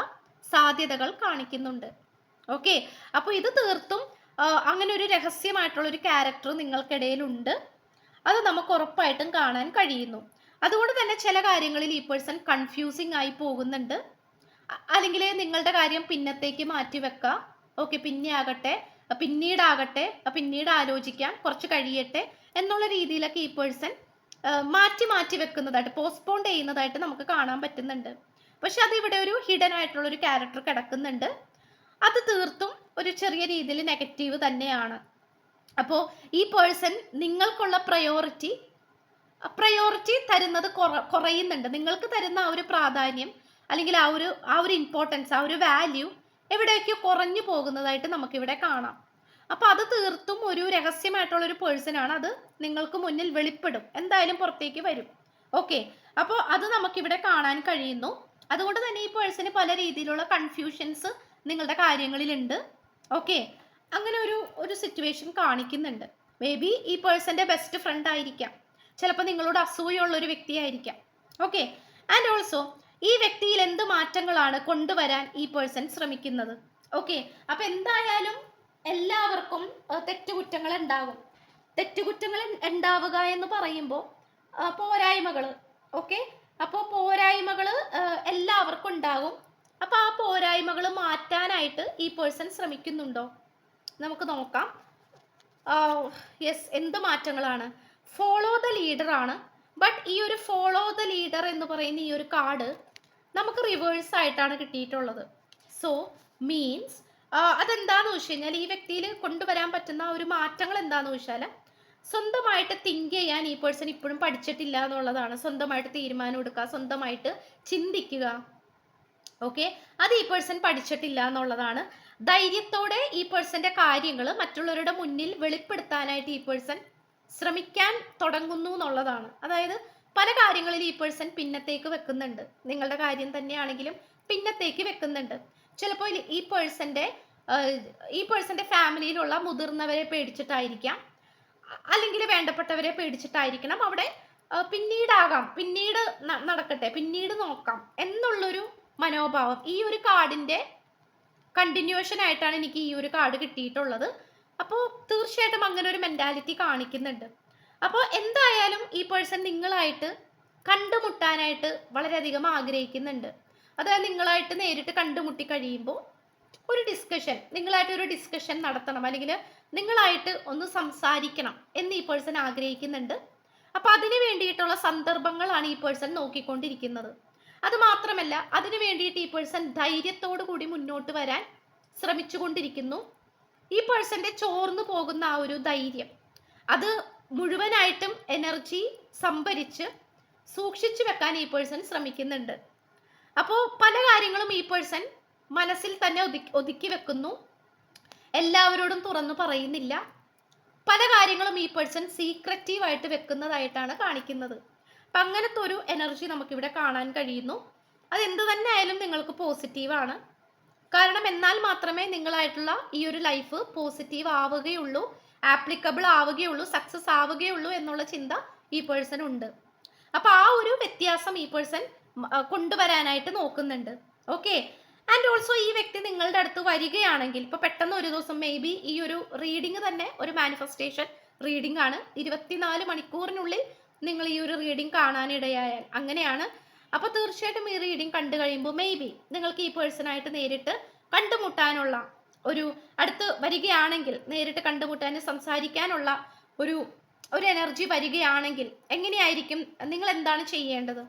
സാധ്യതകൾ കാണിക്കുന്നുണ്ട്. ഓക്കെ അപ്പോൾ ഇത് തീർത്തും അങ്ങനെ ഒരു രഹസ്യമായിട്ടുള്ള ഒരു ക്യാരക്ടർ നിങ്ങൾക്കിടയിലുണ്ട്. അത് നമുക്ക് ഉറപ്പായിട്ടും കാണാൻ കഴിയുന്നു. അതുകൊണ്ട് തന്നെ ചില കാര്യങ്ങളിൽ ഈ പേഴ്സൺ കൺഫ്യൂസിങ് ആയി പോകുന്നുണ്ട്. അല്ലെങ്കിൽ നിങ്ങളുടെ കാര്യം പിന്നത്തേക്ക് മാറ്റി വെക്കാം ഓക്കെ പിന്നെ ആകട്ടെ പിന്നീടാകട്ടെ പിന്നീട് ആലോചിക്കാം കുറച്ച് കഴിയട്ടെ എന്നുള്ള രീതിയിലൊക്കെ ഈ പേഴ്സൺ മാറ്റി മാറ്റി വെക്കുന്നതായിട്ട് പോസ്റ്റ്പോൺ ചെയ്യുന്നതായിട്ട് നമുക്ക് കാണാൻ പറ്റുന്നുണ്ട്. പക്ഷെ അതിവിടെ ഒരു ഹിഡൻ ആയിട്ടുള്ള ഒരു ക്യാരക്ടർ കിടക്കുന്നുണ്ട്. അത് തീർത്തും ഒരു ചെറിയ രീതിയിൽ നെഗറ്റീവ് തന്നെയാണ്. അപ്പോൾ ഈ പേഴ്സൺ നിങ്ങൾക്കുള്ള പ്രയോറിറ്റി പ്രയോറിറ്റി തരുന്നത് കുറ കുറയുന്നുണ്ട്. നിങ്ങൾക്ക് തരുന്ന ആ ഒരു പ്രാധാന്യം അല്ലെങ്കിൽ ആ ഒരു ആ ഒരു ഇമ്പോർട്ടൻസ് ആ ഒരു വാല്യൂ എവിടെയൊക്കെയോ കുറഞ്ഞു പോകുന്നതായിട്ട് നമുക്കിവിടെ കാണാം. അപ്പോൾ അത് തീർത്തും ഒരു രഹസ്യമായിട്ടുള്ള ഒരു പേഴ്സണാണ് അത് നിങ്ങൾക്ക് മുന്നിൽ വെളിപ്പെടും. എന്തായാലും പുറത്തേക്ക് വരും. ഓക്കെ അപ്പോൾ അത് നമുക്കിവിടെ കാണാൻ കഴിയുന്നു. അതുകൊണ്ട് തന്നെ ഈ പേഴ്സന് പല രീതിയിലുള്ള കൺഫ്യൂഷൻസ് നിങ്ങളുടെ കാര്യങ്ങളിലുണ്ട്. ഓക്കെ അങ്ങനെ ഒരു ഒരു സിറ്റുവേഷൻ കാണിക്കുന്നുണ്ട്. മേ ബി ഈ പേഴ്സന്റെ ബെസ്റ്റ് ഫ്രണ്ട് ആയിരിക്കാം. ചിലപ്പോൾ നിങ്ങളോട് അസൂയുള്ള ഒരു വ്യക്തിയായിരിക്കാം. ഓക്കെ ആൻഡ് ഓൾസോ ഈ വ്യക്തിയിൽ എന്ത് മാറ്റങ്ങളാണ് കൊണ്ടുവരാൻ ഈ പേഴ്സൺ ശ്രമിക്കുന്നത്? ഓക്കെ അപ്പൊ എന്തായാലും എല്ലാവർക്കും തെറ്റുകുറ്റങ്ങൾ ഉണ്ടാകും തെറ്റുകുറ്റങ്ങൾ ഉണ്ടാവുക എന്ന് പറയുമ്പോൾ പോരായ്മകൾ ഓക്കെ അപ്പോൾ പോരായ്മകൾ എല്ലാവർക്കും ഉണ്ടാകും അപ്പോൾ ആ പോരായ്മകൾ മാറ്റാനായിട്ട് ഈ പേഴ്സൺ ശ്രമിക്കുന്നുണ്ടോ? നമുക്ക് നോക്കാം. യെസ് എന്ത് മാറ്റങ്ങളാണ്? ഫോളോ ദ ലീഡർ ആണ്. ബട്ട് ഈ ഒരു ഫോളോ ദ ലീഡർ എന്ന് പറയുന്ന ഈ ഒരു കാർഡ് നമുക്ക് റിവേഴ്സ് ആയിട്ടാണ് കിട്ടിയിട്ടുള്ളത്. സോ മീൻസ് അതെന്താന്ന് വെച്ച് കഴിഞ്ഞാൽ ഈ വ്യക്തിയിൽ കൊണ്ടുവരാൻ പറ്റുന്ന ഒരു മാറ്റങ്ങൾ എന്താന്ന് വെച്ചാൽ സ്വന്തമായിട്ട് തിങ്ക് ചെയ്യാൻ ഈ പേഴ്സൺ ഇപ്പോഴും പഠിച്ചിട്ടില്ല എന്നുള്ളതാണ്. സ്വന്തമായിട്ട് തീരുമാനം എടുക്കുക സ്വന്തമായിട്ട് ചിന്തിക്കുക. ഓക്കെ അത് ഈ പേഴ്സൺ പഠിച്ചിട്ടില്ല എന്നുള്ളതാണ്. ധൈര്യത്തോടെ ഈ പേഴ്സന്റെ കാര്യങ്ങൾ മറ്റുള്ളവരുടെ മുന്നിൽ വെളിപ്പെടുത്താനായിട്ട് ഈ പേഴ്സൺ ശ്രമിക്കാൻ തുടങ്ങുന്നു എന്നുള്ളതാണ്. അതായത് പല കാര്യങ്ങളിൽ ഈ പേഴ്സൺ പിന്നത്തേക്ക് വെക്കുന്നുണ്ട്. നിങ്ങളുടെ കാര്യം തന്നെയാണെങ്കിലും പിന്നത്തേക്ക് വെക്കുന്നുണ്ട്. ചിലപ്പോൾ ഈ പേഴ്സന്റെ ഈ പേഴ്സന്റെ ഫാമിലിയിലുള്ള മുതിർന്നവരെ പേടിച്ചിട്ടായിരിക്കാം. അല്ലെങ്കിൽ വേണ്ടപ്പെട്ടവരെ പേടിച്ചിട്ടായിരിക്കണം അവിടെ പിന്നീടാകാം. പിന്നീട് നടക്കട്ടെ. പിന്നീട് നോക്കാം. എന്നുള്ളൊരു മനോഭാവം ഈ ഒരു കാർഡിന്റെ കണ്ടിന്യൂഷൻ ആയിട്ടാണ് എനിക്ക് ഈ ഒരു കാർഡ് കിട്ടിയിട്ടുള്ളത്. അപ്പോൾ തീർച്ചയായിട്ടും അങ്ങനെ ഒരു മെന്റാലിറ്റി കാണിക്കുന്നുണ്ട്. അപ്പോൾ എന്തായാലും ഈ പേഴ്സൺ നിങ്ങളായിട്ട് കണ്ടുമുട്ടാനായിട്ട് വളരെയധികം ആഗ്രഹിക്കുന്നുണ്ട്. അതായത് നിങ്ങളായിട്ട് നേരിട്ട് കണ്ടുമുട്ടി കഴിയുമ്പോൾ ഒരു ഡിസ്കഷൻ നിങ്ങളായിട്ട് ഒരു ഡിസ്കഷൻ നടത്തണം അല്ലെങ്കിൽ നിങ്ങളായിട്ട് ഒന്ന് സംസാരിക്കണം എന്ന് ഈ പേഴ്സൺ ആഗ്രഹിക്കുന്നുണ്ട്. അപ്പോൾ അതിന് വേണ്ടിയിട്ടുള്ള സന്ദർഭങ്ങളാണ് ഈ പേഴ്സൺ നോക്കിക്കൊണ്ടിരിക്കുന്നത്. അത് മാത്രമല്ല അതിനു വേണ്ടിയിട്ട് ഈ പേഴ്സൺ ധൈര്യത്തോടു കൂടി മുന്നോട്ട് വരാൻ ശ്രമിച്ചുകൊണ്ടിരിക്കുന്നു. ഈ പേഴ്സന്റെ ചോർന്നു പോകുന്ന ആ ഒരു ധൈര്യം അത് മുഴുവനായിട്ടും എനർജി സംഭരിച്ച് സൂക്ഷിച്ചു വെക്കാൻ ഈ പേഴ്സൺ ശ്രമിക്കുന്നുണ്ട്. അപ്പോൾ പല കാര്യങ്ങളും ഈ പേഴ്സൺ മനസ്സിൽ തന്നെ ഒതുക്കി ഒതുക്കി വെക്കുന്നു. എല്ലാവരോടും തുറന്നു പറയുന്നില്ല. പല കാര്യങ്ങളും ഈ പേഴ്സൺ സീക്രറ്റീവായിട്ട് വെക്കുന്നതായിട്ടാണ് കാണിക്കുന്നത്. അപ്പം അങ്ങനത്തെ ഒരു എനർജി നമുക്കിവിടെ കാണാൻ കഴിയുന്നു. അതെന്ത് തന്നെ ആയാലും നിങ്ങൾക്ക് പോസിറ്റീവാണ് കാരണം എന്നാൽ മാത്രമേ നിങ്ങളായിട്ടുള്ള ഈ ഒരു ലൈഫ് പോസിറ്റീവ് ആവുകയുള്ളൂ. ആപ്ലിക്കബിൾ ആവുകയുള്ളൂ സക്സസ് ആവുകയുള്ളൂ എന്നുള്ള ചിന്ത ഈ പേഴ്സൺ ഉണ്ട്. അപ്പൊ ആ ഒരു വ്യത്യാസം ഈ പേഴ്സൺ കൊണ്ടുവരാനായിട്ട് നോക്കുന്നുണ്ട്. ഓക്കെ ആൻഡ് ഓൾസോ ഈ വ്യക്തി നിങ്ങളുടെ അടുത്ത് വരികയാണെങ്കിൽ ഇപ്പൊ പെട്ടെന്ന് ഒരു ദിവസം മേ ബി ഈ ഒരു റീഡിംഗ് തന്നെ ഒരു മാനിഫെസ്റ്റേഷൻ റീഡിംഗ് ആണ്. ഇരുപത്തിനാല് മണിക്കൂറിനുള്ളിൽ നിങ്ങൾ ഈ ഒരു റീഡിംഗ് കാണാനിടയായാൽ അങ്ങനെയാണ്. അപ്പോൾ തീർച്ചയായിട്ടും ഈ റീഡിംഗ് കണ്ടു കഴിയുമ്പോൾ മേ ബി നിങ്ങൾക്ക് ഈ പേഴ്സണായിട്ട് നേരിട്ട് കണ്ടുമുട്ടാനുള്ള ഒരു അടുത്ത് വരികയാണെങ്കിൽ നേരിട്ട് കണ്ടുമുട്ടാനും സംസാരിക്കാനുള്ള ഒരു ഒരു എനർജി വരികയാണെങ്കിൽ എങ്ങനെയായിരിക്കും? നിങ്ങൾ എന്താണ് ചെയ്യേണ്ടത്?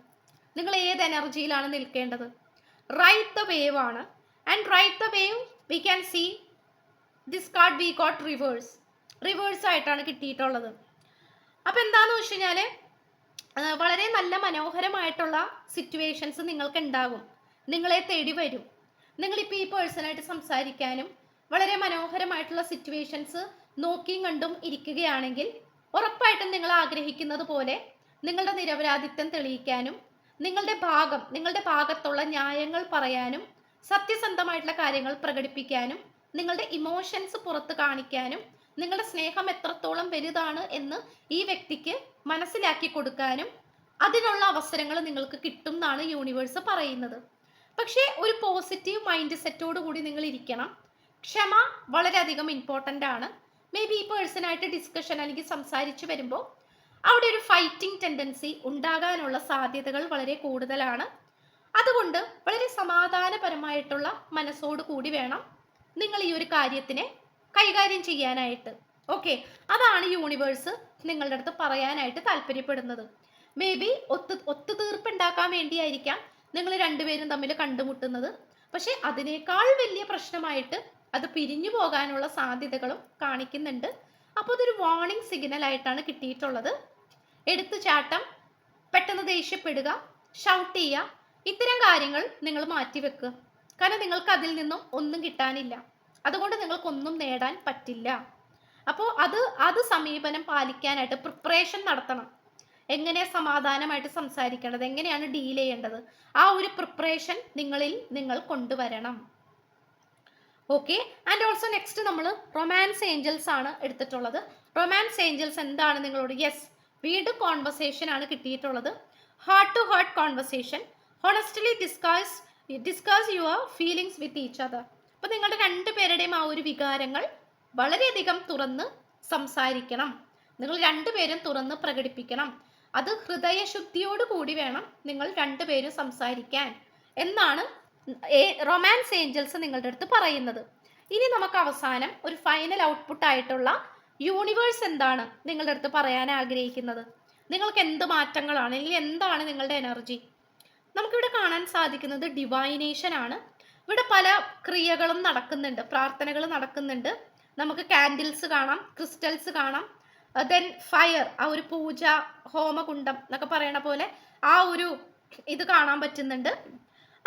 നിങ്ങൾ ഏത് എനർജിയിലാണ് നിൽക്കേണ്ടത്? റൈറ്റ് ദ വേവ് ആണ്. And ride the wave we can see this card we got reverse reverse ആയിട്ടാണ് കിട്ടിയിട്ടുള്ളത്. അപ്പം എന്താണെന്ന് വെച്ച് കഴിഞ്ഞാൽ വളരെ നല്ല മനോഹരമായിട്ടുള്ള സിറ്റുവേഷൻസ് നിങ്ങൾക്ക് ഉണ്ടാകും നിങ്ങളെ തേടി വരും. നിങ്ങളിപ്പോൾ ഈ പേഴ്സണായിട്ട് സംസാരിക്കാനും വളരെ മനോഹരമായിട്ടുള്ള സിറ്റുവേഷൻസ് നോക്കിയും കണ്ടും ഇരിക്കുകയാണെങ്കിൽ ഉറപ്പായിട്ടും നിങ്ങൾ ആഗ്രഹിക്കുന്നത് പോലെ നിങ്ങളുടെ നിരപരാധിത്വം തെളിയിക്കാനും നിങ്ങളുടെ ഭാഗം നിങ്ങളുടെ ഭാഗത്തുള്ള ന്യായങ്ങൾ പറയാനും സത്യസന്ധമായിട്ടുള്ള കാര്യങ്ങൾ പ്രകടിപ്പിക്കാനും നിങ്ങളുടെ ഇമോഷൻസ് പുറത്ത് കാണിക്കാനും നിങ്ങളുടെ സ്നേഹം എത്രത്തോളം വലുതാണ് എന്ന് ഈ വ്യക്തിക്ക് മനസ്സിലാക്കി കൊടുക്കാനും അതിനുള്ള അവസരങ്ങൾ നിങ്ങൾക്ക് കിട്ടും എന്നാണ് യൂണിവേഴ്സ് പറയുന്നത്. പക്ഷേ ഒരു പോസിറ്റീവ് മൈൻഡ് സെറ്റോട് കൂടി നിങ്ങൾ ഇരിക്കണം. ക്ഷമ വളരെയധികം ഇമ്പോർട്ടന്റ് ആണ്. മേ ബി ഈ പേഴ്സണായിട്ട് ഡിസ്കഷൻ അല്ലെങ്കിൽ സംസാരിച്ചു വരുമ്പോൾ അവിടെ ഒരു ഫൈറ്റിംഗ് ടെൻഡൻസി ഉണ്ടാകാനുള്ള സാധ്യതകൾ വളരെ കൂടുതലാണ്. അതുകൊണ്ട് വളരെ സമാധാനപരമായിട്ടുള്ള മനസ്സോട് കൂടി വേണം നിങ്ങൾ ഈ ഒരു കാര്യത്തിനെ കൈകാര്യം ചെയ്യാനായിട്ട്. ഓക്കെ അതാണ് യൂണിവേഴ്സ് നിങ്ങളുടെ അടുത്ത് പറയാനായിട്ട് താല്പര്യപ്പെടുന്നത്. മേ ബി ഒത്തു ഒത്തുതീർപ്പുണ്ടാക്കാൻ വേണ്ടിയായിരിക്കാം നിങ്ങൾ രണ്ടുപേരും തമ്മിൽ കണ്ടുമുട്ടുന്നത്. പക്ഷെ അതിനേക്കാൾ വലിയ പ്രശ്നമായിട്ട് അത് പിരിഞ്ഞു പോകാനുള്ള സാധ്യതകളും കാണിക്കുന്നുണ്ട്. അപ്പോൾ അതൊരു വാർണിംഗ് സിഗ്നൽ ആയിട്ടാണ് കിട്ടിയിട്ടുള്ളത്. എടുത്തു ചാട്ടം പെട്ടെന്ന് ദേഷ്യപ്പെടുക ഷൗട്ട് ചെയ്യുക ഇത്തരം കാര്യങ്ങൾ നിങ്ങൾ മാറ്റിവെക്കുക. കാരണം നിങ്ങൾക്ക് അതിൽ നിന്നും ഒന്നും കിട്ടാനില്ല. അതുകൊണ്ട് നിങ്ങൾക്കൊന്നും നേടാൻ പറ്റില്ല. അപ്പോൾ അത് അത് സമീപനം പാലിക്കാനായിട്ട് പ്രിപ്പറേഷൻ നടത്തണം. എങ്ങനെ സമാധാനമായിട്ട് സംസാരിക്കേണ്ടത്? എങ്ങനെയാണ് ഡീൽ ചെയ്യേണ്ടത്? ആ ഒരു പ്രിപ്പറേഷൻ നിങ്ങളിൽ നിങ്ങൾ കൊണ്ടുവരണം. ഓക്കെ ആൻഡ് ഓൾസോ നെക്സ്റ്റ് നമ്മൾ റൊമാൻസ് ഏഞ്ചൽസ് ആണ് എടുത്തിട്ടുള്ളത്. റൊമാൻസ് ഏഞ്ചൽസ് എന്താണ് നിങ്ങളോട്? യെസ് വീണ്ടും കോൺവെർസേഷൻ ആണ് കിട്ടിയിട്ടുള്ളത്. Heart to heart conversation honestly discuss discuss your feelings with each other അപ്പോൾ നിങ്ങളുടെ രണ്ട് പേരുടെയും ആ ഒരു വികാരങ്ങൾ വളരെയധികം തുറന്ന് സംസാരിക്കണം. നിങ്ങൾ രണ്ടുപേരും തുറന്ന് പ്രകടിപ്പിക്കണം. അത് ഹൃദയശുദ്ധിയോട് കൂടി വേണം നിങ്ങൾ രണ്ടുപേരും സംസാരിക്കാൻ. എന്നാണ് റൊമാൻസ് ഏഞ്ചൽസ് നിങ്ങളുടെ അടുത്ത് പറയുന്നത്. ഇനി നമുക്ക് അവസാനം ഒരു ഫൈനൽ ഔട്ട്പുട്ട് ആയിട്ടുള്ള യൂണിവേഴ്സ് എന്താണ് നിങ്ങളുടെ അടുത്ത് പറയാൻ ആഗ്രഹിക്കുന്നത്? നിങ്ങൾക്ക് എന്ത് മാറ്റങ്ങളാണ്? അല്ലെങ്കിൽ എന്താണ് നിങ്ങളുടെ എനർജി നമുക്കിവിടെ കാണാൻ സാധിക്കുന്നത് ഡിവൈനേഷൻ ആണ്. ഇവിടെ പല ക്രിയകളും നടക്കുന്നുണ്ട് പ്രാർത്ഥനകൾ നടക്കുന്നുണ്ട്. നമുക്ക് കാൻഡിൽസ് കാണാം ക്രിസ്റ്റൽസ് കാണാം. ദെൻ ഫയർ ആ ഒരു പൂജ ഹോമകുണ്ടം എന്നൊക്കെ പറയണ പോലെ ആ ഒരു ഇത് കാണാൻ പറ്റുന്നുണ്ട്.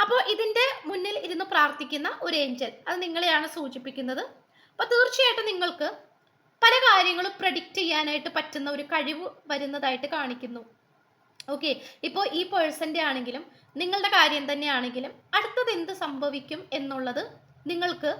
അപ്പോൾ ഇതിന്റെ മുന്നിൽ ഇരുന്ന് പ്രാർത്ഥിക്കുന്ന ഒരു ഏഞ്ചൽ അത് നിങ്ങളെയാണ് സൂചിപ്പിക്കുന്നത്. അപ്പോൾ തീർച്ചയായിട്ടും നിങ്ങൾക്ക് പല കാര്യങ്ങളും പ്രഡിക്റ്റ് ചെയ്യാനായിട്ട് പറ്റുന്ന ഒരു കഴിവ് വരുന്നതായിട്ട് കാണിക്കുന്നു. ഓക്കെ ഇപ്പോൾ ഈ പേഴ്സന്റെ ആണെങ്കിലും നിങ്ങളുടെ കാര്യം തന്നെയാണെങ്കിലും അടുത്തത് എന്ത് സംഭവിക്കും എന്നുള്ളത് നിങ്ങൾക്ക്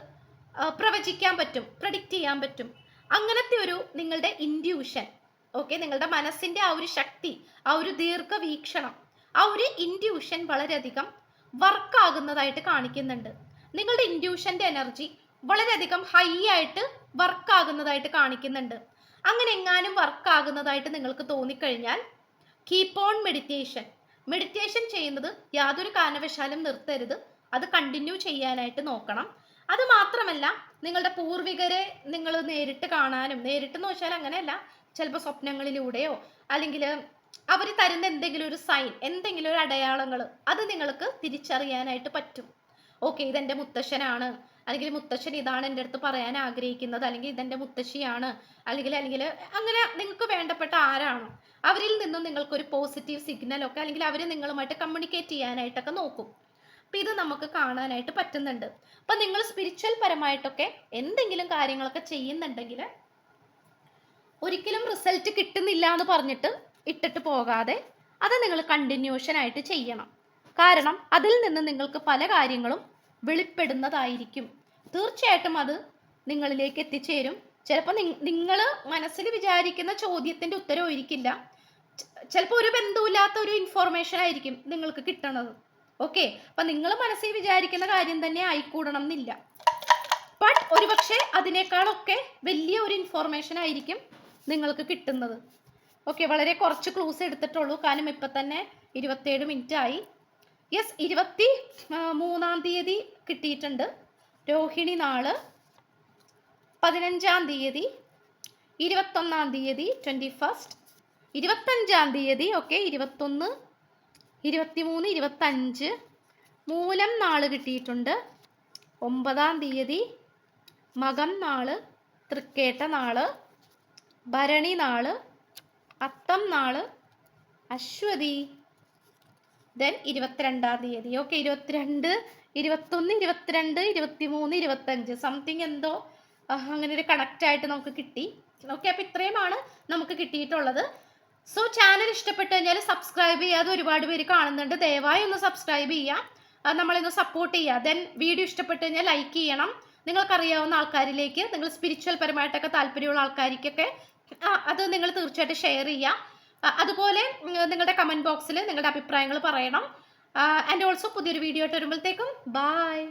പ്രവചിക്കാൻ പറ്റും പ്രഡിക്റ്റ് ചെയ്യാൻ പറ്റും. അങ്ങനത്തെ ഒരു നിങ്ങളുടെ ഇൻഡ്യൂഷൻ ഓക്കെ നിങ്ങളുടെ മനസ്സിന്റെ ആ ഒരു ശക്തി ആ ഒരു ദീർഘവീക്ഷണം ആ ഒരു ഇൻഡ്യൂഷൻ വളരെയധികം വർക്കാകുന്നതായിട്ട് കാണിക്കുന്നുണ്ട്. നിങ്ങളുടെ ഇൻഡ്യൂഷന്റെ എനർജി വളരെയധികം ഹൈ ആയിട്ട് വർക്കാകുന്നതായിട്ട് കാണിക്കുന്നുണ്ട്. അങ്ങനെ എങ്ങാനും വർക്കാകുന്നതായിട്ട് നിങ്ങൾക്ക് തോന്നിക്കഴിഞ്ഞാൽ കീപ്പ് ഓൺ മെഡിറ്റേഷൻ മെഡിറ്റേഷൻ ചെയ്യുന്നത് യാതൊരു കാരണവശാലും നിർത്തരുത്. അത് കണ്ടിന്യൂ ചെയ്യാനായിട്ട് നോക്കണം. അത് മാത്രമല്ല നിങ്ങളുടെ പൂർവികരെ നിങ്ങൾ നേരിട്ട് കാണാനും നേരിട്ട് എന്ന് വെച്ചാൽ അങ്ങനെയല്ല ചിലപ്പോൾ സ്വപ്നങ്ങളിലൂടെയോ അല്ലെങ്കിൽ അവർ തരുന്ന എന്തെങ്കിലും ഒരു സൈൻ എന്തെങ്കിലും ഒരു അടയാളങ്ങൾ അത് നിങ്ങൾക്ക് തിരിച്ചറിയാനായിട്ട് പറ്റും. ഓക്കെ ഇതെന്റെ മുത്തശ്ശനാണ് അല്ലെങ്കിൽ മുത്തശ്ശൻ ഇതാണ് എന്റെ അടുത്ത് പറയാൻ ആഗ്രഹിക്കുന്നത് അല്ലെങ്കിൽ ഇതെന്റെ മുത്തശ്ശിയാണ് അല്ലെങ്കിൽ അല്ലെങ്കിൽ അങ്ങനെ നിങ്ങൾക്ക് വേണ്ടപ്പെട്ട ആരാണോ അവരിൽ നിന്നും നിങ്ങൾക്കൊരു പോസിറ്റീവ് സിഗ്നലൊക്കെ അല്ലെങ്കിൽ അവർ നിങ്ങളുമായിട്ട് കമ്മ്യൂണിക്കേറ്റ് ചെയ്യാനായിട്ടൊക്കെ നോക്കും. അപ്പം ഇത് നമുക്ക് കാണാനായിട്ട് പറ്റുന്നുണ്ട്. അപ്പം നിങ്ങൾ സ്പിരിച്വൽ പരമായിട്ടൊക്കെ എന്തെങ്കിലും കാര്യങ്ങളൊക്കെ ചെയ്യുന്നുണ്ടെങ്കിൽ ഒരിക്കലും റിസൾട്ട് കിട്ടുന്നില്ല എന്ന് പറഞ്ഞിട്ട് ഇട്ടിട്ട് പോകാതെ അത് നിങ്ങൾ കണ്ടിന്യൂഷൻ ആയിട്ട് ചെയ്യണം. കാരണം അതിൽ നിന്ന് നിങ്ങൾക്ക് പല കാര്യങ്ങളും വെളിപ്പെടുന്നതായിരിക്കും. തീർച്ചയായിട്ടും അത് നിങ്ങളിലേക്ക് എത്തിച്ചേരും. ചിലപ്പോൾ നിങ്ങൾ മനസ്സിൽ വിചാരിക്കുന്ന ചോദ്യത്തിന്റെ ഉത്തരവായിരിക്കില്ല ചിലപ്പോൾ ഒരു ബന്ധമില്ലാത്ത ഒരു ഇൻഫോർമേഷൻ ആയിരിക്കും നിങ്ങൾക്ക് കിട്ടണത്. ഓക്കെ അപ്പം നിങ്ങൾ മനസ്സിൽ വിചാരിക്കുന്ന കാര്യം തന്നെ ആയിക്കൂടണം എന്നില്ല. ബട്ട് ഒരുപക്ഷെ അതിനേക്കാളൊക്കെ വലിയ ഒരു ഇൻഫോർമേഷൻ ആയിരിക്കും നിങ്ങൾക്ക് കിട്ടുന്നത്. ഓക്കെ വളരെ കുറച്ച് ക്ലൂസ് എടുത്തിട്ടുള്ളൂ. കാരണം ഇപ്പം തന്നെ ഇരുപത്തേഴ് മിനിറ്റ് ആയി. യെസ് ഇരുപത്തി മൂന്നാം തീയതി കിട്ടിയിട്ടുണ്ട്. രോഹിണി നാൾ പതിനഞ്ചാം തീയതി ഇരുപത്തൊന്നാം തീയതി ട്വന്റി ഫസ്റ്റ് ഇരുപത്തഞ്ചാം തീയതി ഓക്കെ ഇരുപത്തൊന്ന് ഇരുപത്തിമൂന്ന് ഇരുപത്തഞ്ച്. മൂലം നാൾ കിട്ടിയിട്ടുണ്ട്. ഒമ്പതാം തീയതി മകം നാൾ തൃക്കേട്ട നാൾ ഭരണി നാൾ അത്തം നാൾ അശ്വതി. ദെൻ ഇരുപത്തിരണ്ടാം തീയതി. ഓക്കെ ഇരുപത്തിരണ്ട് ഇരുപത്തൊന്ന് ഇരുപത്തിരണ്ട് ഇരുപത്തിമൂന്ന് ഇരുപത്തഞ്ച്. സംതിങ് എന്തോ അങ്ങനെ ഒരു കണക്റ്റ് ആയിട്ട് നമുക്ക് കിട്ടി. ഓക്കെ അപ്പോൾ ഇത്രയുമാണ് നമുക്ക് കിട്ടിയിട്ടുള്ളത്. സോ ചാനൽ ഇഷ്ടപ്പെട്ട് കഴിഞ്ഞാൽ സബ്സ്ക്രൈബ് ചെയ്യാതെ ഒരുപാട് പേര് കാണുന്നുണ്ട്. ദയവായി ഒന്ന് സബ്സ്ക്രൈബ് ചെയ്യാം. നമ്മളിന്ന് സപ്പോർട്ട് ചെയ്യുക ദെൻ വീഡിയോ ഇഷ്ടപ്പെട്ട് കഴിഞ്ഞാൽ ലൈക്ക് ചെയ്യണം. നിങ്ങൾക്കറിയാവുന്ന ആൾക്കാരിലേക്ക് നിങ്ങൾ സ്പിരിച്വൽ പരമായിട്ടൊക്കെ താല്പര്യമുള്ള ആൾക്കാർക്കൊക്കെ അത് നിങ്ങൾ തീർച്ചയായിട്ടും ഷെയർ ചെയ്യുക അതുപോലെ നിങ്ങളുടെ കമന്റ് ബോക്സിൽ നിങ്ങളുടെ അഭിപ്രായങ്ങൾ പറയണം. ആൻഡ് ഓൾസോ പുതിയൊരു വീഡിയോ ആയിട്ട് വരുമ്പോഴത്തേക്കും ബായ്